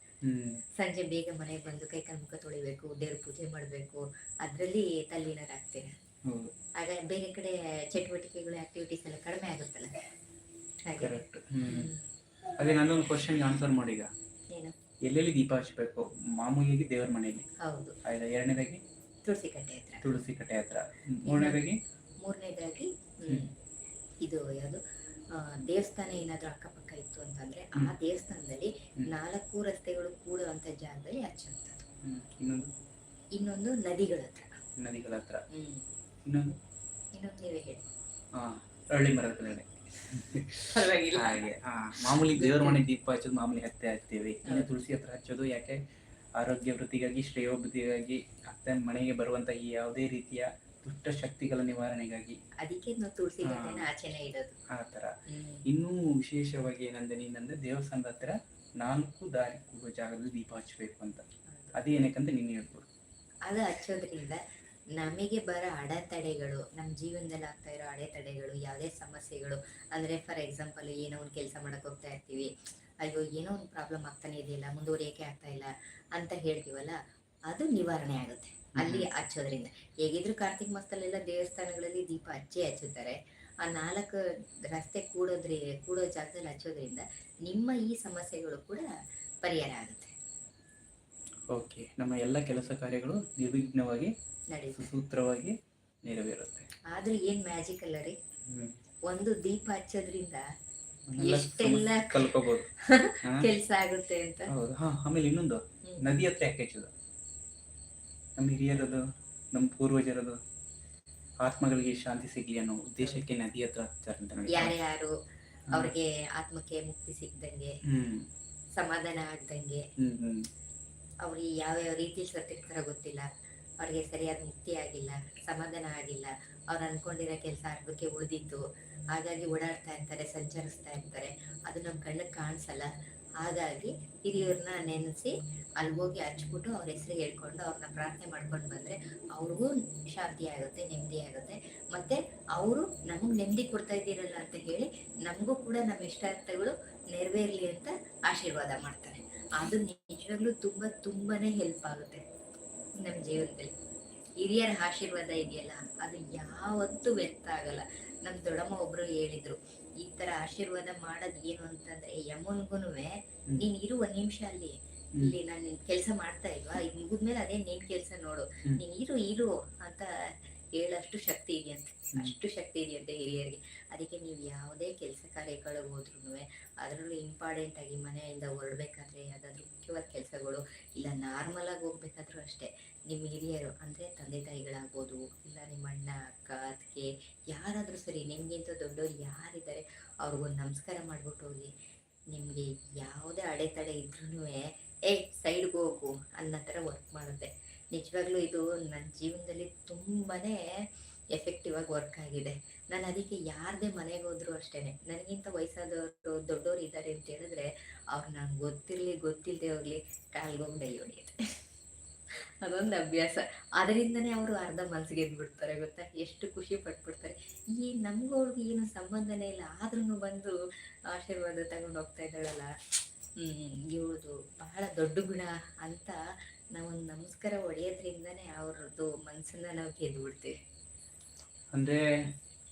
ಸಂಜೆ ಬೇಗ ಮನೆಗೆ ಬಂದು ಕೈ ಕಾಲು ಮುಖ ತೊಳಿಬೇಕು ದೇವ್ರ ಪೂಜೆ ಮಾಡಬೇಕು ಅದರಲ್ಲಿ ತಲ್ಲೀನರಾಗ್ತೀರಾ? ಆಗ ಬೇರೆ ಕಡೆ ಚಟುವಟಿಕೆಗಳು ಆಕ್ಟಿವಿಟೀಸ್ ಎಲ್ಲ ಕಡಿಮೆ ಆಗುತ್ತಲ್ಲ? ಹಾಗೆ. ಅದೇ ನನ್ನೊಂದು ಕ್ವಶನ್ ಆನ್ಸರ್ ಮಾಡಿ ಈಗ. ಏನು? ಎಲ್ಲೆಲ್ಲಿ ದೀಪ ಹಚ್ಚಬೇಕು ಮಾಮೂಲಿಯಾಗಿ ದೇವರ ಮನೆಯಲ್ಲಿ. ಹೌದು. ಆಯ್ತಾ? ಎರಡನೇದಾಗಿ? ತುಳಸಿ ಕಟ್ಟೆ ಹತ್ರ. ತುಳಸಿ ಕಟ್ಟೆ ಹತ್ರ. ಮೂರನೇದಾಗಿ? ಮೂರನೇದಾಗಿ ಹ್ಮ್. ಇದು ಯಾವುದು? ದೇವಸ್ಥಾನ ಏನಾದರೂ ಅಕ್ಕಪಕ್ಕ ಇತ್ತು ಅಂತಂದ್ರೆ ಆ ದೇವಸ್ಥಾನದಲ್ಲಿ. ನಾಲ್ಕು ರಸ್ತೆಗಳು ಕೂಡುವಂತ ಜಾಗದಲ್ಲಿ ಹಚ್ಚುವಂಥದ್ದು. ಇನ್ನೊಂದು? ಇನ್ನೊಂದು ನದಿಗಳ ಹತ್ರ. ನದಿಗಳ ಹತ್ರ. ಹ್ಮ್. ಇನ್ನೊಂದು? ಇನ್ನೊಂದು ನೀವೇ ಹೇಳಿ. ಹಾ ಅರಳಿ ಮರದ ಕೆಳಗಡೆ ಪರವಾಗಿಲ್ಲ. ಹಾಗೆ ಹಾ ಮಾಮೂಲಿ ದೇವರ ಮನೆ ದೀಪ ಹಚ್ಚೋದು ಮಾಮೂಲಿ ಹತ್ತೆ ಹಚ್ತೀವಿ ಇನ್ನು ತುಳಸಿ ಹತ್ರ ಹಚ್ಚೋದು ಯಾಕೆ? ಆರೋಗ್ಯ ವೃತ್ತಿಗಾಗಿ ಶ್ರೇಯೋಭಿವೃದ್ಧಿಗಾಗಿ ಅತ್ತೆ ಮನೆಗೆ ಬರುವಂತ ಈ ಯಾವುದೇ ರೀತಿಯ ದುಷ್ಟ ಶಕ್ತಿಗಳ ನಿವಾರಣೆಗಾಗಿ. ಅದಕ್ಕೆ ನಾವು ತುಳಸಿ ಹಾ. ಕಟ್ಟೆನ ಆಚೆನೆ ಇಡೋದು. ಆ ತರ ಹ್ಮ್. ಇನ್ನೂ ವಿಶೇಷವಾಗಿ ಏನಂದ್ರೆ ನೀನಂದ್ರೆ ದೇವಸ್ಥಾನದ ಹತ್ರ ನಾಲ್ಕು ದಾರಿ ಕೂಡುವ ಜಾಗದಲ್ಲಿ ದೀಪ ಹಚ್ಚಬೇಕು ಅಂತ. ಹೌದು. ಅದೇನಕ್ಕಂತ ನೀನು ಹೇಳ್ಬೋದು. ಅದು ಹಚ್ಚೋದ್ರಿಂದ ನಮಗೆ ಬರೋ ಅಡೆತಡೆಗಳು ನಮ್ಮ ಜೀವನದಲ್ಲಿ ಆಗ್ತಾ ಇರೋ ಅಡೆತಡೆಗಳು ಯಾವುದೇ ಸಮಸ್ಯೆಗಳು ಅಂದರೆ ಫಾರ್ ಎಕ್ಸಾಂಪಲ್ ಏನೋ ಒಂದು ಕೆಲಸ ಮಾಡೋಕೆ ಹೋಗ್ತಾ ಇರ್ತೀವಿ ಅಯ್ಯೋ ಏನೋ ಒಂದು ಪ್ರಾಬ್ಲಮ್ ಆಗ್ತಾನೆ ಇದೆಯಲ್ಲ ಮುಂದುವರಿಯೋಕೆ ಆಗ್ತಾ ಇಲ್ಲ ಅಂತ ಹೇಳ್ತೀವಲ್ಲ ಅದು ನಿವಾರಣೆ ಆಗುತ್ತೆ. ಅಲ್ಲಿ ಹಚ್ಚೋದ್ರಿಂದ. ಹೇಗಿದ್ರು ಕಾರ್ತಿಕ್ ಮಾಸದಲ್ಲೆಲ್ಲ ದೇವಸ್ಥಾನಗಳಲ್ಲಿ ದೀಪ ಹಚ್ಚಿ ಹಚ್ಚುತ್ತಾರೆ. ಆ ನಾಲ್ಕು ರಸ್ತೆ ಕೂಡೋದ್ರಿ ಕೂಡೋ ಜಾಗದಲ್ಲಿ ಹಚ್ಚೋದ್ರಿಂದ ನಿಮ್ಮ ಈ ಸಮಸ್ಯೆಗಳು ಕೂಡ ಪರಿಹಾರ ಆಗುತ್ತೆ. ಓಕೆ ನಮ್ಮ ಎಲ್ಲ ಕೆಲಸ ಕಾರ್ಯಗಳು ನಿರ್ವಿಘ್ನವಾಗಿ ನಡೆಯುತ್ತೆ ಸೂತ್ರವಾಗಿ ನೆರವೇರುತ್ತೆ. ಆದ್ರೆ ಏನ್ ಮ್ಯಾಜಿಕ್ ಅಲ್ಲ ರೀ? ಒಂದು ದೀಪ ಹಚ್ಚೋದ್ರಿಂದ ಎಷ್ಟೆಲ್ಲ ಕಲ್ಕೋಬಹುದು ಕೆಲಸ ಆಗುತ್ತೆ ಅಂತ. ಹೌದು. ಹಾ ಆಮೇಲೆ ಇನ್ನೊಂದು. ನದಿ ಹತ್ರ ಯಾಕೆ ಹಚ್ಚೋದು? ನಮ್ಮ ಹಿರಿಯರದು ನಮ್ಮ ಪೂರ್ವಜರದು ಆತ್ಮಗಳಿಗೆ ಶಾಂತಿ ಸಿಗ್ಲಿ ಅನ್ನೋ ಉದ್ದೇಶಕ್ಕೆ ನದಿ ಹತ್ರ ಹಚ್ತಾರೆ ಯಾರ್ಯಾರು ಅವ್ರಿಗೆ ಆತ್ಮಕ್ಕೆ ಮುಕ್ತಿ ಸಿಕ್ಕದಂಗೆ ಹ್ಮ್. ಸಮಾಧಾನ ಆಗ್ದಂಗೆ. ಹ್ಮ್ ಹ್ಮ್. ಅವ್ರಿಗೆ ಯಾವ್ಯಾವ ರೀತಿ ಸತ್ತಿರ್ತಾರ ಗೊತ್ತಿಲ್ಲ. ಅವ್ರಿಗೆ ಸರಿಯಾದ ಮುಕ್ತಿ ಆಗಿಲ್ಲ, ಸಮಾಧಾನ ಆಗಿಲ್ಲ. ಅವ್ರು ಅನ್ಕೊಂಡಿರೋ ಕೆಲಸ ಅರ್ಧಕ್ಕೆ ಉಳಿದಿತ್ತು ಹಾಗಾಗಿ ಓಡಾಡ್ತಾ ಇರ್ತಾರೆ, ಸಂಚರಿಸ್ತಾ ಇರ್ತಾರೆ. ಅದು ನಮ್ಮ ಕಣ್ಣಿಗೆ ಕಾಣಿಸಲ್ಲ. ಹಾಗಾಗಿ ಹಿರಿಯವ್ರನ್ನ ನೆನೆಸಿ ಅಲ್ಲಿ ಹೋಗಿ ಹಚ್ಬಿಟ್ಟು ಅವ್ರ ಹೆಸರು ಹೇಳ್ಕೊಂಡು ಅವ್ರನ್ನ ಪ್ರಾರ್ಥನೆ ಮಾಡ್ಕೊಂಡು ಬಂದರೆ ಅವ್ರಿಗೂ ಶಾಂತಿ ಆಗುತ್ತೆ, ನೆಮ್ಮದಿ ಆಗುತ್ತೆ. ಮತ್ತೆ ಅವರು ನಮಗೆ ನೆಮ್ಮದಿ ಕೊಡ್ತಾ ಇದ್ದೀರಲ್ಲ ಅಂತ ಹೇಳಿ ನಮಗೂ ಕೂಡ ನಮ್ಮ ಇಷ್ಟಾರ್ಥಗಳು ನೆರವೇರಲಿ ಅಂತ ಆಶೀರ್ವಾದ ಮಾಡ್ತಾರೆ. ಅದು ನಿಜವಾಗ್ಲೂ ತುಂಬಾ ತುಂಬಾನೇ ಹೆಲ್ಪ್ ಆಗುತ್ತೆ ನಮ್ಮ ಜೀವನದಲ್ಲಿ. ಹಿರಿಯರ ಆಶೀರ್ವಾದ ಇದೆಯಲ್ಲ ಅದು ಯಾವತ್ತೂ ವ್ಯರ್ಥ ಆಗಲ್ಲ. ನಮ್ಮ ದೊಡ್ಡಮ್ಮ ಒಬ್ರು ಹೇಳಿದ್ರು ಈ ತರ ಆಶೀರ್ವಾದ ಮಾಡೋದ್ ಏನು ಅಂತಂದ್ರೆ ಯಮನ್ಗುನು ನೀನ್ ಇರು ಒಂದ್ ನಿಮಿಷ ಅಲ್ಲಿ. ಇಲ್ಲಿ ನಾನು ಕೆಲಸ ಮಾಡ್ತಾ ಇಲ್ವಾ? ಇದು ಮುಗಿದ್ಮೇಲೆ ಅದೇ ನಿನ್ ಕೆಲಸ ನೋಡು. ನೀನ್ ಇರು ಇರು ಅಂತ ಹೇಳಷ್ಟು ಶಕ್ತಿ ಇದೆಯಂತೆ. ಅಷ್ಟು ಶಕ್ತಿ ಇದೆಯಂತೆ ಹಿರಿಯರಿಗೆ. ಅದಕ್ಕೆ ನೀವು ಯಾವುದೇ ಕೆಲಸ ಕಾರ್ಯಗಳಿಗೆ ಹೋದ್ರೂ ಅದರಲ್ಲೂ ಇಂಪಾರ್ಟೆಂಟ್ ಆಗಿ ಮನೆಯಿಂದ ಹೊರಡ್ಬೇಕಾದ್ರೆ ಯಾವುದಾದ್ರೂ ಮುಖ್ಯವಾದ ಕೆಲಸಗಳು ಇಲ್ಲ ನಾರ್ಮಲ್ ಆಗಿ ಹೋಗ್ಬೇಕಾದ್ರೂ ಅಷ್ಟೇ ನಿಮ್ಮ ಹಿರಿಯರು ಅಂದರೆ ತಂದೆ ತಾಯಿಗಳಾಗ್ಬೋದು ಇಲ್ಲ ನಿಮ್ಮ ಅಣ್ಣ ಅಕ್ಕ ಅದಕ್ಕೆ ಯಾರಾದರೂ ಸರಿ ನಿಮಗಿಂತ ದೊಡ್ಡವ್ರು ಯಾರಿದ್ದಾರೆ ಅವ್ರಿಗೊಂದು ನಮಸ್ಕಾರ ಮಾಡ್ಬಿಟ್ಟು ಹೋಗಿ ನಿಮಗೆ ಯಾವುದೇ ಅಡೆತಡೆ ಇದ್ರೂ ಏ ಸೈಡ್ಗೆ ಹೋಗು ಅನ್ನೋ ಥರ ವರ್ಕ್ ಮಾಡುತ್ತೆ. ನಿಜವಾಗ್ಲೂ ಇದು ನನ್ನ ಜೀವನದಲ್ಲಿ ತುಂಬಾನೇ ಎಫೆಕ್ಟಿವ್ ಆಗಿ ವರ್ಕ್ ಆಗಿದೆ. ನಾನು ಅದಕ್ಕೆ ಯಾರದೇ ಮನೆಗೆ ಹೋದ್ರು ಅಷ್ಟೇನೆ. ನನಗಿಂತ ವಯಸ್ಸಾದವರು, ದೊಡ್ಡವರು ಇದ್ದಾರೆ ಅಂತ ಹೇಳಿದ್ರೆ ಅವ್ರು ನಾನು ಗೊತ್ತಿರಲಿ ಗೊತ್ತಿಲ್ಲದೆ ಹೋಗ್ಲಿ ಕಾಲ್ಗೊಂಡು ಡೈ ಅದೊಂದು ಅಭ್ಯಾಸ. ಅದರಿಂದನೇ ಅವರು ಅರ್ಧ ಮನಸ್ಸಿಗೆ ಎದ್ಬಿಡ್ತಾರೆ ಗೊತ್ತಾ? ಎಷ್ಟು ಖುಷಿ ಪಟ್ಬಿಡ್ತಾರೆ. ಈ ನಮಗೂ ಅವ್ರಿಗೆ ಏನು ಸಂಬಂಧನೇ ಇಲ್ಲ. ಆದ್ರೂ ಬಂದು ಆಶೀರ್ವಾದ ತಗೊಂಡು ಹೋಗ್ತಾ ಇದ್ದಾಳಲ್ಲ. ಹ್ಮ್ ಇವಳದು ಬಹಳ ದೊಡ್ಡ ಗುಣ ಅಂತ ನಾವೊಂದು ನಮಸ್ಕಾರ ಹೊಡೆಯೋದ್ರಿಂದನೇ ಅವ್ರದ್ದು ಮನಸ್ಸನ್ನ ನಾವು ಗೆದ್ಬಿಡ್ತೀವಿ ಅಂದ್ರೆ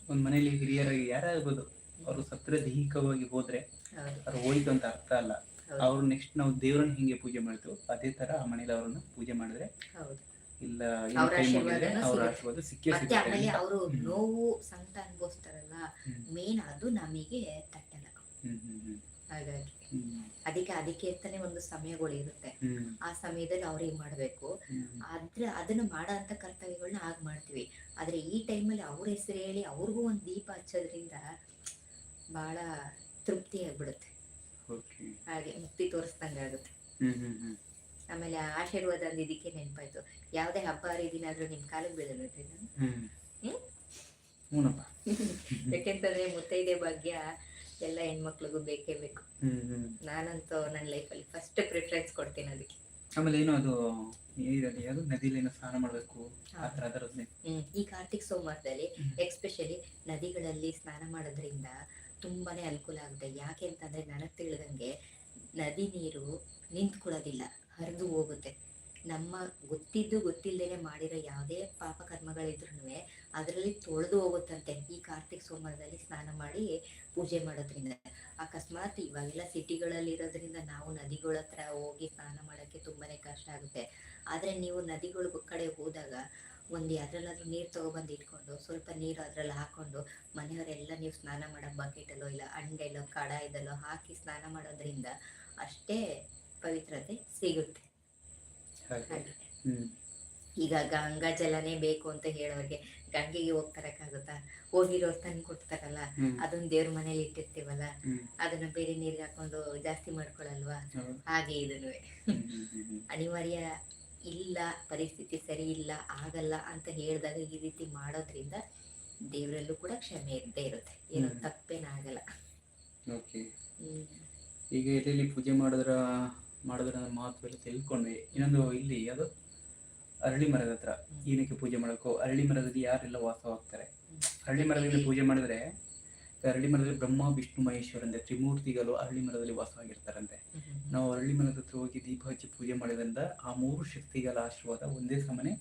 ಒಂದ್ ಮನೇಲಿ ಹಿರಿಯರಾಗಿ ಯಾರಾಗ್ಬೋದು ಅವರು ಸತ್ರ ದೈಹಿಕವಾಗಿ ಹೋದ್ರೆ ಹೌದು. ಅವ್ರು ಹೋಯ್ತು ಅಂತ ಅರ್ಥ ಅಲ್ಲ. ಅವ್ರು ನೆಕ್ಸ್ಟ್ ನಾವು ದೇವ್ರನ್ನ ಹಿಂಗೆ ಪೂಜೆ ಮಾಡ್ತೀವಿ ಅದೇ ತರ ಆ ಮನೇಲಿ ಅವ್ರನ್ನ ಪೂಜೆ ಮಾಡಿದ್ರೆ ಹೌದು. ಇಲ್ಲ ಅವ್ರ. ಆಶೀರ್ವಾದ ಸಿಕ್ಕೇ ಮತ್ತೆ ಆಮೇಲೆ ಅವರು ನೋವು ಸಂಕಟ ಅನುಭವಿಸ್ತಾರಲ್ಲ. ಮೇನ್ ಅದು ನಮಗೆ ತಟ್ಟಲ್ಲ ಹ್ಮ್ ಹ್ಮ್ ಹ್ಮ್. ಹಾಗಾಗಿ ಅದಕ್ಕೆ ಅದಕ್ಕೆ ಅಂತಾನೆ ಒಂದು ಸಮಯಗಳು ಇರುತ್ತೆ. ಆ ಸಮಯದಲ್ಲಿ ಅವ್ರಿಗೆ ಮಾಡಬೇಕು? ಮಾಡ್ಬೇಕು ಆದ್ರೆ ಅದನ್ನ ಮಾಡೋ ಅಂತ ಕರ್ತವ್ಯಗಳನ್ನ ಆಗ ಮಾಡ್ತೀವಿ. ಆದ್ರೆ ಈ ಟೈಮಲ್ಲಿ ಅವ್ರ ಹೆಸರು ಹೇಳಿ ಅವ್ರಿಗೂ ಒಂದು ದೀಪ ಹಚ್ಚೋದ್ರಿಂದ ಬಹಳ ತೃಪ್ತಿ ಆಗ್ಬಿಡುತ್ತೆ. ಹಾಗೆ ಮುಕ್ತಿ ತೋರಿಸ್ದಂಗೆ ಆಗುತ್ತೆ. ಆಮೇಲೆ ಆಶೀರ್ವಾದ ಅಂದ್ ಇದಕ್ಕೆ ನೆನಪಾಯ್ತು. ಯಾವುದೇ ಹಬ್ಬ ಹರಿದಿನ ಆದ್ರೂ ನಿಮ್ ಕಾಲಿಗೆ ಬೀಳಬೇಕು ನಾನು ಯಾಕೆಂತಂದ್ರೆ ಮುತ್ತೈದೆ ಭಾಗ್ಯ ಎಲ್ಲ ಹೆಣ್ಮಕ್ಳಿಗೂ ಬೇಕೇ ಬೇಕು. ನಾನಂತೂ ನನ್ನ ಲೈಫಲ್ಲಿ ಫಸ್ಟ್ ಪ್ರಿಫರೆನ್ಸ್ ಕೊಡ್ತೀನಿ ಅದಕ್ಕೆ. ಆಮೇಲೆ ಏನು ಅದು ನೀರಲ್ಲಿ ಅದು ನದಿಲಿ ಏನೋ ಸ್ನಾನ ಮಾಡಬೇಕು ಆ ಥರ ಅದರದ್ದೇ ಈ ಕಾರ್ತಿಕ್ ಸೋಮವಾರದಲ್ಲಿ. ಎಕ್ಸ್ಪೆಷಲಿ ನದಿಗಳಲ್ಲಿ ಸ್ನಾನ ಮಾಡೋದ್ರಿಂದ ತುಂಬಾನೇ ಅನುಕೂಲ ಆಗುತ್ತೆ. ಯಾಕೆ ಅಂತಂದ್ರೆ ನನಗೆ ತಿಳಿದಂಗೆ ನದಿ ನೀರು ನಿಂತ್ಕೊಳ್ಳೋದಿಲ್ಲ ಹರಿದು ಹೋಗುತ್ತೆ. ನಮ್ಮ ಗೊತ್ತಿದ್ದು ಗೊತ್ತಿಲ್ಲದೇನೆ ಮಾಡಿರೋ ಯಾವುದೇ ಪಾಪ ಕರ್ಮಗಳಿದ್ರು ಅದರಲ್ಲಿ ತೊಳೆದು ಹೋಗುತ್ತಂತೆ ಈ ಕಾರ್ತಿಕ್ ಸೋಮವಾರದಲ್ಲಿ ಸ್ನಾನ ಮಾಡಿ ಪೂಜೆ ಮಾಡೋದ್ರಿಂದ. ಅಕಸ್ಮಾತ್ ಇವಾಗೆಲ್ಲ ಸಿಟಿಗಳಲ್ಲಿ ಇರೋದ್ರಿಂದ ನಾವು ನದಿಗಳ ಹತ್ರ ಹೋಗಿ ಸ್ನಾನ ಮಾಡೋಕ್ಕೆ ತುಂಬಾನೇ ಕಷ್ಟ ಆಗುತ್ತೆ. ಆದ್ರೆ ನೀವು ನದಿಗಳ ಕಡೆ ಹೋದಾಗ ಒಂದು ಯಾವ್ದ್ರಲ್ಲಾದ್ರೂ ನೀರು ತಗೊಬಂದು ಇಟ್ಕೊಂಡು ಸ್ವಲ್ಪ ನೀರು ಅದ್ರಲ್ಲಿ ಹಾಕೊಂಡು ಮನೆಯವರೆಲ್ಲ ನೀವು ಸ್ನಾನ ಮಾಡೋ ಬಕೆಟಲ್ಲೋ ಇಲ್ಲ ಅಂಡೆಲ್ಲೋ ಇದಲ್ಲೋ ಹಾಕಿ ಸ್ನಾನ ಮಾಡೋದ್ರಿಂದ ಅಷ್ಟೇ ಪವಿತ್ರತೆ ಸಿಗುತ್ತೆ. ಈಗ ಗಂಗಾ ಜಲನೇ ಬೇಕು ಅಂತ ಹೇಳೋರಿಗೆ ಗಂಗೆಗೆ ಹೋಗ್ತರಕ್ಕಾಗುತ್ತಾ ಹೋಗಿರೋರು ತಂದು ಕೊಡ್ತಾರಲ್ಲ ಅದನ್ನ ದೇವ್ರ ಮನೇಲಿ ಇಟ್ಟಿರ್ತೀವಲ್ಲ ಅದನ್ನ ಬೇರೆ ನೀರಿಗೆ ಹಾಕೊಂಡು ಜಾಸ್ತಿ ಮಾಡ್ಕೊಳಲ್ವಾ. ಹಾಗೆ ಇದನ್ನು ಅನಿವಾರ್ಯ ಇಲ್ಲ ಪರಿಸ್ಥಿತಿ ಸರಿ ಇಲ್ಲ ಆಗಲ್ಲ ಅಂತ ಹೇಳಿದಾಗ ಈ ರೀತಿ ಮಾಡೋದ್ರಿಂದ ದೇವರಲ್ಲೂ ಕೂಡ ಕ್ಷಮೆ ಇದ್ದೇ ಇರುತ್ತೆ. ಏನು ತಪ್ಪೇನ ತಪ್ಪೇನಾಗಲ್ಲ ಓಕೆ. ಈಗ ಎಲ್ಲೆಲ್ಲಿ ಪೂಜೆ ಮಾಡಿದ್ರ ಮಾಡಿದ್ರ ಮಹತ್ವ ಎಲ್ಲ ತಿಳ್ಕೊಂಡ್ವಿ. ಇನ್ನೊಂದು ಇಲ್ಲಿ ಅದು ಅರಳಿ ಮರದ ಹತ್ರ ಏನಕ್ಕೆ ಪೂಜೆ ಮಾಡಬೇಕು ಅರಳಿ ಮರದಲ್ಲಿ ಯಾರೆಲ್ಲ ವಾಸವಾಗ್ತಾರೆ ಅರಳಿ ಮರದಲ್ಲಿ ಪೂಜೆ ಮಾಡಿದ್ರೆ ಅರಳಿ ಮರದಲ್ಲಿ ಬ್ರಹ್ಮ ವಿಷ್ಣು ಮಹೇಶ್ವರ ಅಂದ್ರೆ ತ್ರಿಮೂರ್ತಿಗಳು ಅರಳಿ ಮರದಲ್ಲಿ ವಾಸವಾಗಿರ್ತಾರಂತೆ. ನಾವು ಅರಳಿ ಮರದ ಹತ್ರ ಹೋಗಿ ದೀಪ ಹಚ್ಚಿ ಪೂಜೆ ಮಾಡೋದ್ರಿಂದ ಆ ಮೂರು ಶಕ್ತಿಗಳ ಆಶೀರ್ವಾದ ಒಂದೇ ಸಮನೆ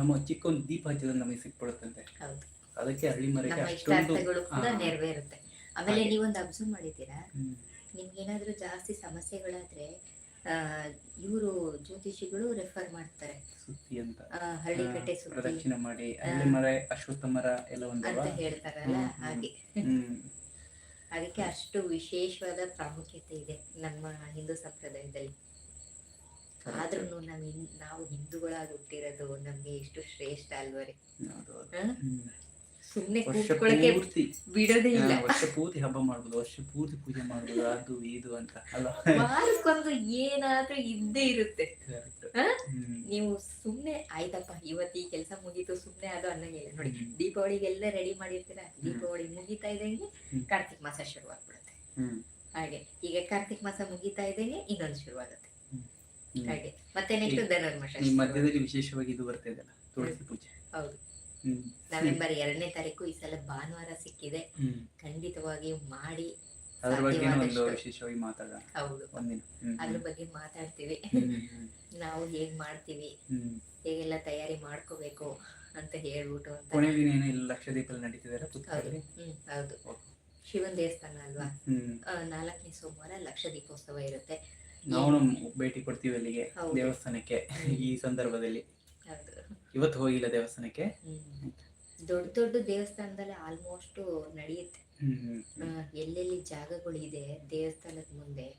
ನಮ್ಮ ಚಿಕ್ಕ ಒಂದು ದೀಪ ಹಚ್ಚಿದ್ರೆ ನಮಗೆ ಸಿಕ್ಬಿಡುತ್ತಂತೆ. ಅದಕ್ಕೆ ಅರಳಿ ಮರಕ್ಕೆ ಅಷ್ಟೊಂದು ನೆರವೇರುತ್ತೆ. ಆಮೇಲೆ. ನೀವೊಂದು ಅಬ್ಸರ್ವ್ ಮಾಡಿದ್ದೀರಾ? ನಿಮ್ಗೆ ನಿಮ್ಗೇನಾದ್ರೂ ಜಾಸ್ತಿ ಸಮಸ್ಯೆಗಳಾದ್ರೆ ಇವರು ಜ್ಯೋತಿಷಿಗಳು ರೆಫರ್ ಮಾಡ್ತಾರೆ. ಸುತ್ತಿ ಅಂತ. ಹಳ್ಳಿಕಟ್ಟೆ ಪ್ರದಕ್ಷಿಣೆ ಮಾಡಿ ಹಳ್ಳಿ ಮರ ಅಶ್ವತ್ಥ ಮರ ಎಲ್ಲ ಅಂತ ಒಂದಲ್ವಾ ಹೇಳ್ತಾರಲ್ಲ. ಹಾಗೆ. ಅದಕ್ಕೆ ಅಷ್ಟು ವಿಶೇಷವಾದ ಪ್ರಾಮುಖ್ಯತೆ ಇದೆ ನಮ್ಮ ಹಿಂದೂ ಸಂಪ್ರದಾಯದಲ್ಲಿ. ಆದ್ರೂ ನಾವು ನಾವು ಹಿಂದೂಗಳಾಗಿ ಹುಟ್ಟಿರೋದು ನಮ್ಗೆ ಎಷ್ಟು ಶ್ರೇಷ್ಠ ಅಲ್ವರಿ. ಹೌದು, ಕೂತ್ಕೊಳ್ಳಕ್ಕೆ ಪೂರ್ತಿ. ಬಿಡೋದೇ ಇಲ್ಲ. ವರ್ಷ ಪೂರ್ತಿ ಹಬ್ಬ ಮಾಡ್ಬೋದು ವರ್ಷ ಪೂರ್ತಿ ಪೂಜೆ ಮಾಡ್ಬೋದು ಅದು ಇದು ಅಂತ ಅಲ್ಲ. ವಾರಕ್ಕೊಂದು ಏನಾದ್ರೂ ಇದ್ದೇ ಇರುತ್ತೆ. ನೀವು ಸುಮ್ನೆ ಆಯ್ತಪ್ಪ ಇವತ್ತು ಈ ಕೆಲಸ ಮುಗೀತು ಸುಮ್ನೆ ಅದು ಅನ್ನಂಗಿಲ್ಲ ನೋಡಿ. ದೀಪಾವಳಿಗೆಲ್ಲ ರೆಡಿ ಮಾಡಿರ್ತೀರ? ದೀಪಾವಳಿ ಮುಗೀತಾ ಇದ್ದಂಗೆ. ಕಾರ್ತಿಕ್ ಮಾಸ ಶುರುವಾಗ್ಬಿಡುತ್ತೆ. ಹ್ಮ್. ಹಾಗೆ ಈಗ ಕಾರ್ತಿಕ್ ಮಾಸ ಮುಗೀತಾ ಇದ್ದಂಗೆ ಇನ್ನೊಂದು ಶುರುವಾಗುತ್ತೆ. ಹ್ಮ್. ಹಾಗೆ ಮತ್ತೆ ನೆಕ್ಸ್ಟ್ ಧನುರ್ಮಾಸ ಈ ಶುರು. ಮಧ್ಯದಲ್ಲಿ ವಿಶೇಷವಾಗಿ ಇದು ಬರ್ತಾ ಇದೆಲ್ಲ ತುಳಸಿ ಪೂಜೆ. ಹೌದು. ನವೆಂಬರ್ ಎರಡನೇ ತಾರೀಕು ಈ ಸಲ ಭಾನುವಾರ ಸಿಕ್ಕಿದೆ. ಖಂಡಿತವಾಗಿಯೂ ಮಾಡಿ ಅದ್ರ ಬಗ್ಗೆ ಒಂದು ವಿಶೇಷವಾಗಿ ಮಾತಾಡೋಣ. ಹೌದು. ಒಂದಿನ. ಹ್ಮ್ ಅದ್ರ ಬಗ್ಗೆ ಮಾತಾಡ್ತೀವಿ. ನಾವು ಹೇಗ್ ಮಾಡ್ತೀವಿ ಹೇಗೆಲ್ಲ ತಯಾರಿ ಮಾಡ್ಕೋಬೇಕು ಅಂತ ಹೇಳ್ಬಿಟ್ಟು ಅಂತ ಕೊನೆ ದಿನ ಏನೋ ಲಕ್ಷ ದೀಪ ನಡೀತಿದಾರೆ ಹೌದು. ಶಿವನ್ ದೇವಸ್ಥಾನ ಅಲ್ವಾ? ನಾಲ್ಕನೇ ಸೋಮವಾರ ಲಕ್ಷ ದೀಪೋತ್ಸವ ಇರುತ್ತೆ. ನಾವು ಭೇಟಿ ಕೊಡ್ತೀವಿ ಅಲ್ಲಿಗೆ. ದೇವಸ್ಥಾನಕ್ಕೆ ಈ ಸಂದರ್ಭದಲ್ಲಿ. ಹೌದು. ಇವತ್ತು ಹೋಗಿಲ್ಲ ದೇವಸ್ಥಾನಕ್ಕೆ. ದೊಡ್ಡ ದೊಡ್ಡ ದೇವಸ್ಥಾನದಲ್ಲಿ ಆಲ್ಮೋಸ್ಟ್ ನಡೆಯುತ್ತೆ. ಆ, ಎಲ್ಲೆಲ್ಲಿ ಜಾಗಗಳಿದೆ ದೇವಸ್ಥಾನದ ಮುಂದೆ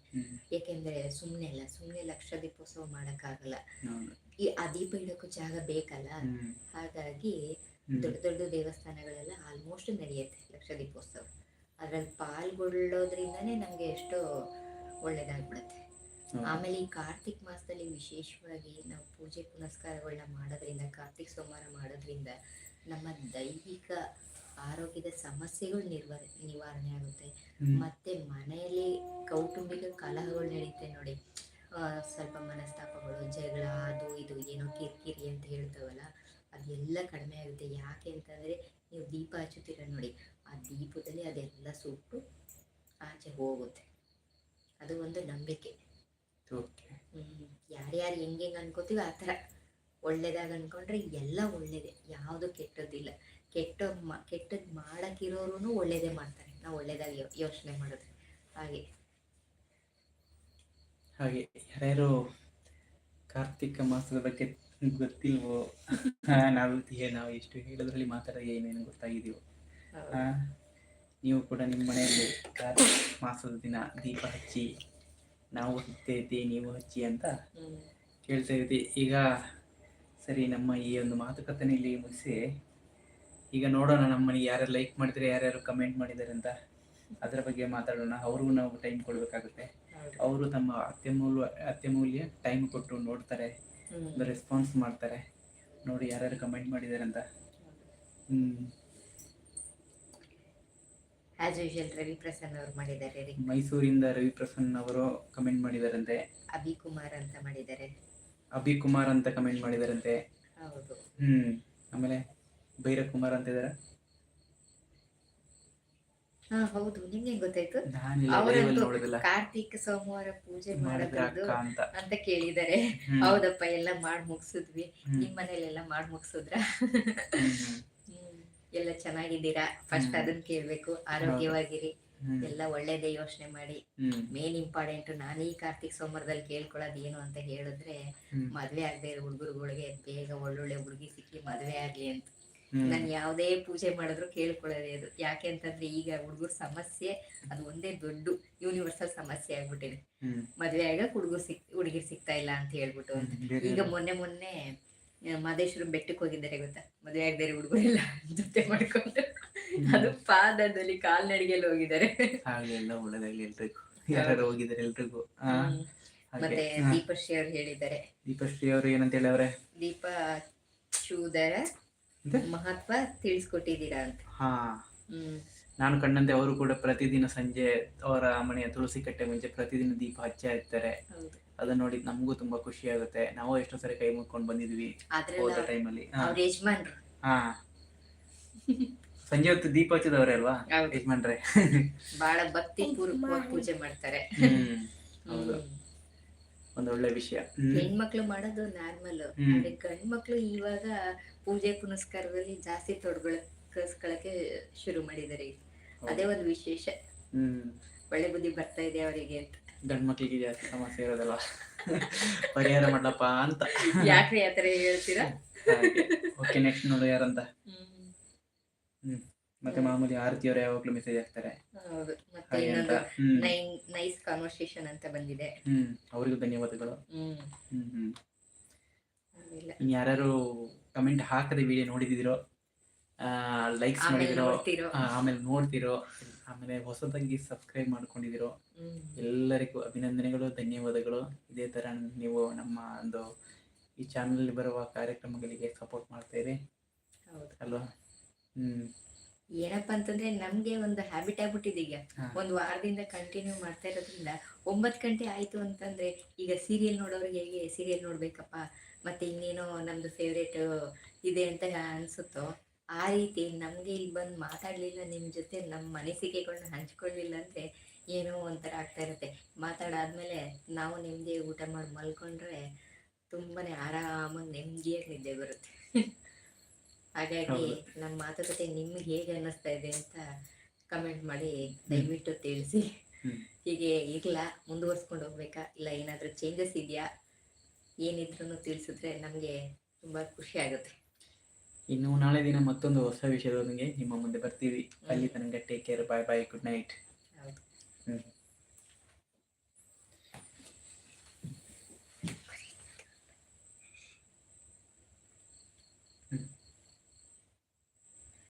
ಯಾಕೆಂದ್ರೆ ಸುಮ್ನೆ ಅಲ್ಲ ಸುಮ್ನೆ ಲಕ್ಷ ದೀಪೋತ್ಸವ ಮಾಡಕ್ಕಾಗಲ್ಲ. ಹೌದು. ಈ ಆ ದೀಪ ಇಡಕ್ಕೂ ಜಾಗ ಬೇಕಲ್ಲ? ಹ್ಮ್. ಹಾಗಾಗಿ ದೊಡ್ಡ ದೊಡ್ಡ ದೇವಸ್ಥಾನಗಳೆಲ್ಲ ಆಲ್ಮೋಸ್ಟ್ ನಡೆಯುತ್ತೆ ಲಕ್ಷ ದೀಪೋತ್ಸವ. ಅದ್ರಲ್ಲಿ ಪಾಲ್ಗೊಳ್ಳೋದ್ರಿಂದನೇ ನಮ್ಗೆ ಎಷ್ಟೋ ಒಳ್ಳೇದಾಗ್ಬಿಡುತ್ತೆ. ಆಮೇಲೆ ಈ ಕಾರ್ತಿಕ್ ಮಾಸದಲ್ಲಿ ವಿಶೇಷವಾಗಿ ನಾವು ಪೂಜೆ ಪುನಸ್ಕಾರಗಳನ್ನ ಮಾಡೋದ್ರಿಂದ ಕಾರ್ತಿಕ್ ಸೋಮವಾರ ಮಾಡೋದ್ರಿಂದ ನಮ್ಮ ದೈಹಿಕ ಆರೋಗ್ಯದ ಸಮಸ್ಯೆಗಳು ನಿರ್ವ ನಿವಾರಣೆ ಆಗುತ್ತೆ. ಮತ್ತೆ ಮನೆಯಲ್ಲಿ ಕೌಟುಂಬಿಕ ಕಲಹಗಳು ನಡೀತೆ ನೋಡಿ. ಆ, ಸ್ವಲ್ಪ ಮನಸ್ತಾಪಗಳು ಜಗಳ ಅದು ಇದು ಏನೋ ಕಿರಿಕಿರಿ ಅಂತ ಹೇಳ್ತಾವಲ್ಲ ಅದೆಲ್ಲ ಕಡಿಮೆ ಆಗುತ್ತೆ. ಯಾಕೆ ಅಂತಂದರೆ ನೀವು ದೀಪ ಹಚ್ಚುತ್ತೀರ ನೋಡಿ ಆ ದೀಪದಲ್ಲಿ ಅದೆಲ್ಲ ಸುಟ್ಟು ಆಚೆ ಹೋಗುತ್ತೆ. ಅದು ಒಂದು ನಂಬಿಕೆ. ಯಾರ್ಯಾರು ಹೆಂಗೆ ಹೆಂಗೆ ಅನ್ಕೋತೀವಿ ಆ ಥರ ಒಳ್ಳೇದಾಗ ಅನ್ಕೊಂಡ್ರೆ ಎಲ್ಲ ಒಳ್ಳೇದೇ ಯಾವುದು ಕೆಟ್ಟದ್ದಿಲ್ಲ. ಕೆಟ್ಟ ಮ ಕೆಟ್ಟದ್ದು ಮಾಡೋಕ್ಕಿರೋರು ಒಳ್ಳೇದೇ ಮಾಡ್ತಾರೆ. ನಾವು ಒಳ್ಳೇದಾಗಿ ಯೋಚನೆ ಮಾಡಿದ್ರೆ ಹಾಗೆ. ಹಾಗೆ ಯಾರ್ಯಾರು ಕಾರ್ತಿಕ ಮಾಸದ ಬಗ್ಗೆ ಗೊತ್ತಿಲ್ವೋ? ನಾವು ನಾವು ಎಷ್ಟು ಹೇಳೋದ್ರಲ್ಲಿ ಮಾತಾಡೋ ಏನೇನು ಗೊತ್ತಾಗಿದೆಯೋ ಆ, ನೀವು ಕೂಡ ನಿಮ್ಮ ಮನೆಯಲ್ಲಿ ಕಾರ್ತಿಕ ಮಾಸದ ದಿನ ದೀಪ ಹಚ್ಚಿ ನಾವು ಹಚ್ಚೈತಿ ನೀವು ಹಚ್ಚಿ ಅಂತ. ಕೇಳ್ತಾ ಇದ್ದೀವಿ ಈಗ ಸರಿ ನಮ್ಮ ಈ ಒಂದು ಮಾತುಕತೆನ ಇಲ್ಲಿ ಮುಗಿಸಿ. ಈಗ ನೋಡೋಣ ನಮ್ಮ ಮನೆಗೆ ಯಾರ್ಯಾರು ಲೈಕ್ ಮಾಡಿದ್ರೆ ಯಾರ್ಯಾರು ಕಮೆಂಟ್ ಮಾಡಿದ್ದಾರೆ ಅಂತ. ಅದರ ಬಗ್ಗೆ ಮಾತಾಡೋಣ. ಅವ್ರಿಗೂ ನಾವು ಟೈಮ್ ಕೊಡಬೇಕಾಗುತ್ತೆ. ಅವರು ತಮ್ಮ ಅತ್ಯಮೂಲ್ಯ ಅತ್ಯಮೂಲ್ಯ ಟೈಮ್ ಕೊಟ್ಟು ನೋಡ್ತಾರೆ ರೆಸ್ಪಾನ್ಸ್ ಮಾಡ್ತಾರೆ. ನೋಡಿ ಯಾರ್ಯಾರು ಕಮೆಂಟ್ ಮಾಡಿದ್ದಾರೆ ಅಂತ. ಹ್ಮ್. ಆಸ್ ಯೂಶಲ್ ರವಿ ಪ್ರಸನ್ನ ಅವರು ಮಾಡಿದ್ದಾರೆ ರೀ. ಮೈಸೂರಿಂದ ರವಿ ಪ್ರಸನ್ನ ಅವರು ಕಮೆಂಟ್ ಮಾಡಿದಾರಂತೆ. ಅಭಿ ಕುಮಾರ್ ಅಂತ ಮಾಡಿದ್ದಾರೆ. ಅಭಿ ಕುಮಾರ್ ಅಂತ ಕಮೆಂಟ್ ಮಾಡಿದಾರಂತೆ. ಹೌದು. ಹ್ಮ್ ಆಮೇಲೆ ಭೈರವ್ ಕುಮಾರ್ ಅಂತ ಇದಾರೆ. ಹಾ ಹೌದು. ನಿಮ್ಗೆ ಗೊತ್ತಾಯ್ತು? ನಾನಿಲ್ಲ ಅವರಂತೂ ನೋಡಿದಿಲ್ಲ. ಕಾರ್ತಿಕ್ ಸೋಮವಾರ ಪೂಜೆ ಮಾಡಿದ್ರ ಮಾಡೋದು ಅಕ್ಕ ಅಂತ. ಅಂತ ಕೇಳಿದ್ದಾರೆ. ಹ್ಮ್. ಹೌದಪ್ಪ ಎಲ್ಲ ಮಾಡಿ ಮುಗಿಸಿದ್ವಿ ಹ್ಮ್. ನಿಮ್ ಮನೇಲೆಲ್ಲ ಮಾಡಿ ಮುಗಿಸಿದ್ರ ಹ್ಮ್, ಹ್ಮ್, ಎಲ್ಲ ಚೆನ್ನಾಗಿದ್ದೀರಾ? ಫಸ್ಟ್. ಅದನ್ನ ಕೇಳ್ಬೇಕು. ಆರೋಗ್ಯವಾಗಿರಿ. ಎಲ್ಲ ಒಳ್ಳೇದೇ ಯೋಚನೆ ಮಾಡಿ. ಮೇನ್ ಇಂಪಾರ್ಟೆಂಟ್ ನಾನು ಈ ಕಾರ್ತಿಕ್ ಸೋಮವಾರದಲ್ಲಿ ಕೇಳ್ಕೊಳ್ಳೋದು ಏನು ಅಂತ ಹೇಳಿದ್ರೆ ಮದ್ವೆ ಆಗದೆ ಇರೋ ಹುಡುಗರುಗಳಿಗೆ ಬೇಗ ಒಳ್ಳೊಳ್ಳೆ ಹುಡುಗಿ ಸಿಕ್ಕಿ ಮದ್ವೆ ಆಗ್ಲಿ ಅಂತ. ನಾನು ಯಾವುದೇ ಪೂಜೆ ಮಾಡಿದ್ರು ಕೇಳ್ಕೊಳ್ಳೋದೇ ಅದು. ಯಾಕೆ ಅಂತಂದ್ರೆ ಈಗ ಹುಡುಗರ ಸಮಸ್ಯೆ ಅದು ಒಂದೇ ದೊಡ್ಡ ಯೂನಿವರ್ಸಲ್ ಸಮಸ್ಯೆ ಆಗ್ಬಿಟ್ಟಿದೆ. ಮದ್ವೆ ಆಗ ಹುಡುಗರು ಸಿಕ್ ಹುಡುಗಿರ್ ಸಿಗ್ತಾ ಇಲ್ಲ ಅಂತ ಹೇಳ್ಬಿಟ್ಟು ಈಗ ಮೊನ್ನೆ ಮೊನ್ನೆ ಮಾದೇಶ್ವರ ಬೆಟ್ಟಕ್ಕೆ ಹೋಗಿದ್ದಾರೆ ಗೊತ್ತಾ? ಮದುವೆ ಆಗದೆ ಹುಡುಗರೆಲ್ಲ ಜೊತೆ ಮಾಡ್ಕೊಂಡು. ಅದು ಪಾದದಲ್ಲಿ ಕಾಲ್ನಡಿಗೆಯಲ್ಲಿ ಹೋಗಿದ್ದಾರೆ. ಒಳ್ಳೇದಾಗ್ಲಿ ಎಲ್ರಿಗೂ ಯಾರು ಹೋಗಿದ್ದಾರೆ ಎಲ್ರಿಗೂ. ಮತ್ತೆ ದೀಪಶ್ರೀ ಅವ್ರು ಹೇಳಿದ್ದಾರೆ. ದೀಪಶ್ರೀ ಅವರು ಏನಂತ ಹೇಳವ್ರೆ ದೀಪ ಚೂದರ? ಮಹತ್ವ ತಿಳಿಸ್ಕೊಟ್ಟಿದ್ದೀರಾ ಅಂತ. ಹಾ. ಹ್ಮ್. ನಾನು ಕಂಡಂತೆ ಅವರು ಕೂಡ ಪ್ರತಿದಿನ ಸಂಜೆ ಅವರ ಮನೆಯ ತುಳಸಿ ಕಟ್ಟೆ ಮುಂಚೆ ಪ್ರತಿದಿನ ದೀಪ ಹಚ್ಚಾ ಇರ್ತಾರೆ. ಅದನ್ನ ನೋಡಿ ನಮಗೂ ತುಂಬಾ ಖುಷಿ ಆಗುತ್ತೆ. ನಾವು ಎಷ್ಟೋ ಸರಿ ಕೈ ಮುಗ್ಕೊಂಡು ಬಂದಿದ್ವಿ ಆದ್ರೆ ಹೋದ ಟೈಮಲ್ಲಿ ಅವ್ರ ಯಜಮಾನ್ರು. ಹಾ. ಸಂಜೆ ಹೊತ್ತು ದೀಪ ಹಚ್ಚಿದವ್ರೆ ಅಲ್ವಾ? ಹೌದು. ಯಜಮಾನ್ರೆ. ಬಹಳ ಭಕ್ತಿ ಪೂರ್ವಕವಾಗಿ ಪೂಜೆ ಮಾಡ್ತಾರೆ. ಹ್ಮ್. ಹೌದು. ಒಂದು ಒಳ್ಳೆ ವಿಷಯ. ಹ್ಮ್. ಹೆಣ್ಮಕ್ಳು ಮಾಡೋದು ನಾರ್ಮಲ್ ಹ್ಮ್. ಆದ್ರೆ ಗಂಡ್ ಮಕ್ಳು ಇವಾಗ ಪೂಜೆ ಪುನಸ್ಕಾರದಲ್ಲಿ ಜಾಸ್ತಿ ತೊಡ್ಗೊಳಕ್ಕೆ ಶುರು ಮಾಡಿದ್ದಾರೆ. ಈಗ. ಅದೇ ಒಂದು ವಿಶೇಷ. ಹ್ಮ್. ಒಳ್ಳೆ ಬುದ್ಧಿ ಬರ್ತಾ ಇದೆ ಅವರಿಗೆ ಅಂತ. ಗಂಡ್ ಮಕ್ಳಿಗೆ ಜಾಸ್ತಿ ಸಮಸ್ಯೆ ಇರೋದಲ್ಲ. ಪರಿಹಾರ ಮಾಡ್ಲಪ್ಪ ಅಂತ. ಯಾಕ್ರಿ ಆತರ ಹೇಳ್ತೀರಾ? ಓಕೆ ನೆಕ್ಸ್ಟ್ ನೋಡು ಯಾರಂತ. ಹ್ಮ್. ಮತ್ತೆ ಮಾಮೂಲಿ ಆರತಿ ಅವರು ಯಾವಾಗ್ಲೂ ಮೆಸೇಜ್ ಹಾಕ್ತಾರೆ. ಹೌದು. ಮತ್ತೆ ಇನ್ನೊಂದು ನೈಸ್ ಕಾನ್ವರ್ಸೇಷನ್ ಅಂತ ಬಂದಿದೆ. ಹ್ಮ್. ಅವರಿಗೂ ಧನ್ಯವಾದಗಳು. ಹ್ಮ್. ಹ್ಮ್ ಯಾರ್ಯಾರು ಕಮೆಂಟ್ ಹಾಕದೆ ವಿಡಿಯೋ ನೋಡಿದಿರೋ ಲೈಕ್ಸ್ ಮಾಡಿದಿರೋ ಆಮೇಲೆ ನೋಡ್ತಿರೋ ಆಮೇಲೆ ಹೊಸದಾಗಿ ಸಬ್ಸ್ಕ್ರೈಬ್ ಮಾಡ್ಕೊಂಡಿದ್ದೀರೋ ಎಲ್ಲರಿಗೂ ಅಭಿನಂದನೆಗಳು ಧನ್ಯವಾದಗಳು. ಇದೇ ಥರ ನೀವು ನಮ್ಮ ಒಂದು ಈ ಚಾನಲ್ ಬರುವ ಕಾರ್ಯಕ್ರಮಗಳಿಗೆ ಸಪೋರ್ಟ್ ಮಾಡ್ತಾ ಇರಿ. ಹೌದು. ಅಲ್ವಾ? ಹ್ಮ್. ಏನಪ್ಪಾ ಅಂತಂದ್ರೆ ನಮ್ಗೆ ಒಂದು ಹ್ಯಾಬಿಟ್ ಆಗ್ಬಿಟ್ಟಿದೆ ಈಗ. ಒಂದ್ ವಾರದಿಂದ ಕಂಟಿನ್ಯೂ ಮಾಡ್ತಾ ಇರೋದ್ರಿಂದ ಒಂಬತ್ ಗಂಟೆ ಆಯ್ತು ಅಂತಂದ್ರೆ ಈಗ ಸೀರಿಯಲ್ ನೋಡೋರಿಗೆ ಹೇಗೆ ಸೀರಿಯಲ್ ನೋಡ್ಬೇಕಪ್ಪ? ಮತ್ತೆ ಇನ್ನೇನೋ ನಮ್ದು ಫೇವ್ರೇಟ್ ಇದೆ ಅಂತ ಅನ್ಸುತ್ತೋ? ಆ ರೀತಿ ನಮಗೆ ಇಲ್ಲಿ ಬಂದು ಮಾತಾಡಲಿಲ್ಲ ನಿಮ್ಮ ಜೊತೆ ನಮ್ಮ ಮನಸ್ಸಿಗೆಗಳನ್ನ ಹಂಚ್ಕೊಳ್ಳಿಲ್ಲ ಅಂದ್ರೆ ಏನೋ ಒಂಥರ ಆಗ್ತಾ ಇರುತ್ತೆ. ಮಾತಾಡಾದ್ಮೇಲೆ ನಾವು ನೆಮ್ಮದಿ ಊಟ ಮಾಡಿ ಮಲ್ಕೊಂಡ್ರೆ ತುಂಬಾನೇ ಆರಾಮಾಗಿ ನೆಮ್ಮದಿಯಾಗಿ ನಿದ್ದೆ ಬರುತ್ತೆ. ಹಾಗಾಗಿ. ನಮ್ಮ ಮಾತುಕತೆ ನಿಮ್ಗೆ ಹೇಗೆ ಅನ್ನಿಸ್ತಾ ಇದೆ ಅಂತ ಕಮೆಂಟ್ ಮಾಡಿ ದಯವಿಟ್ಟು ತಿಳಿಸಿ. ಹೀಗೆ ಇರ್ಲಾ ಮುಂದುವರ್ಸ್ಕೊಂಡು ಹೋಗ್ಬೇಕಾ? ಇಲ್ಲ ಏನಾದರೂ ಚೇಂಜಸ್ ಇದೆಯಾ? ಏನಿದ್ರು ತಿಳಿಸಿದ್ರೆ ನಮಗೆ ತುಂಬ ಖುಷಿ ಆಗುತ್ತೆ. ಇನ್ನು ನಾಳೆ ದಿನ ಮತ್ತೊಂದು ಹೊಸ ವಿಷಯದೊಂದಿಗೆ ನಿಮ್ಮ ಮುಂದೆ ಬರ್ತೀವಿ. ಅಲ್ಲಿ ತನಕ take care bye bye good night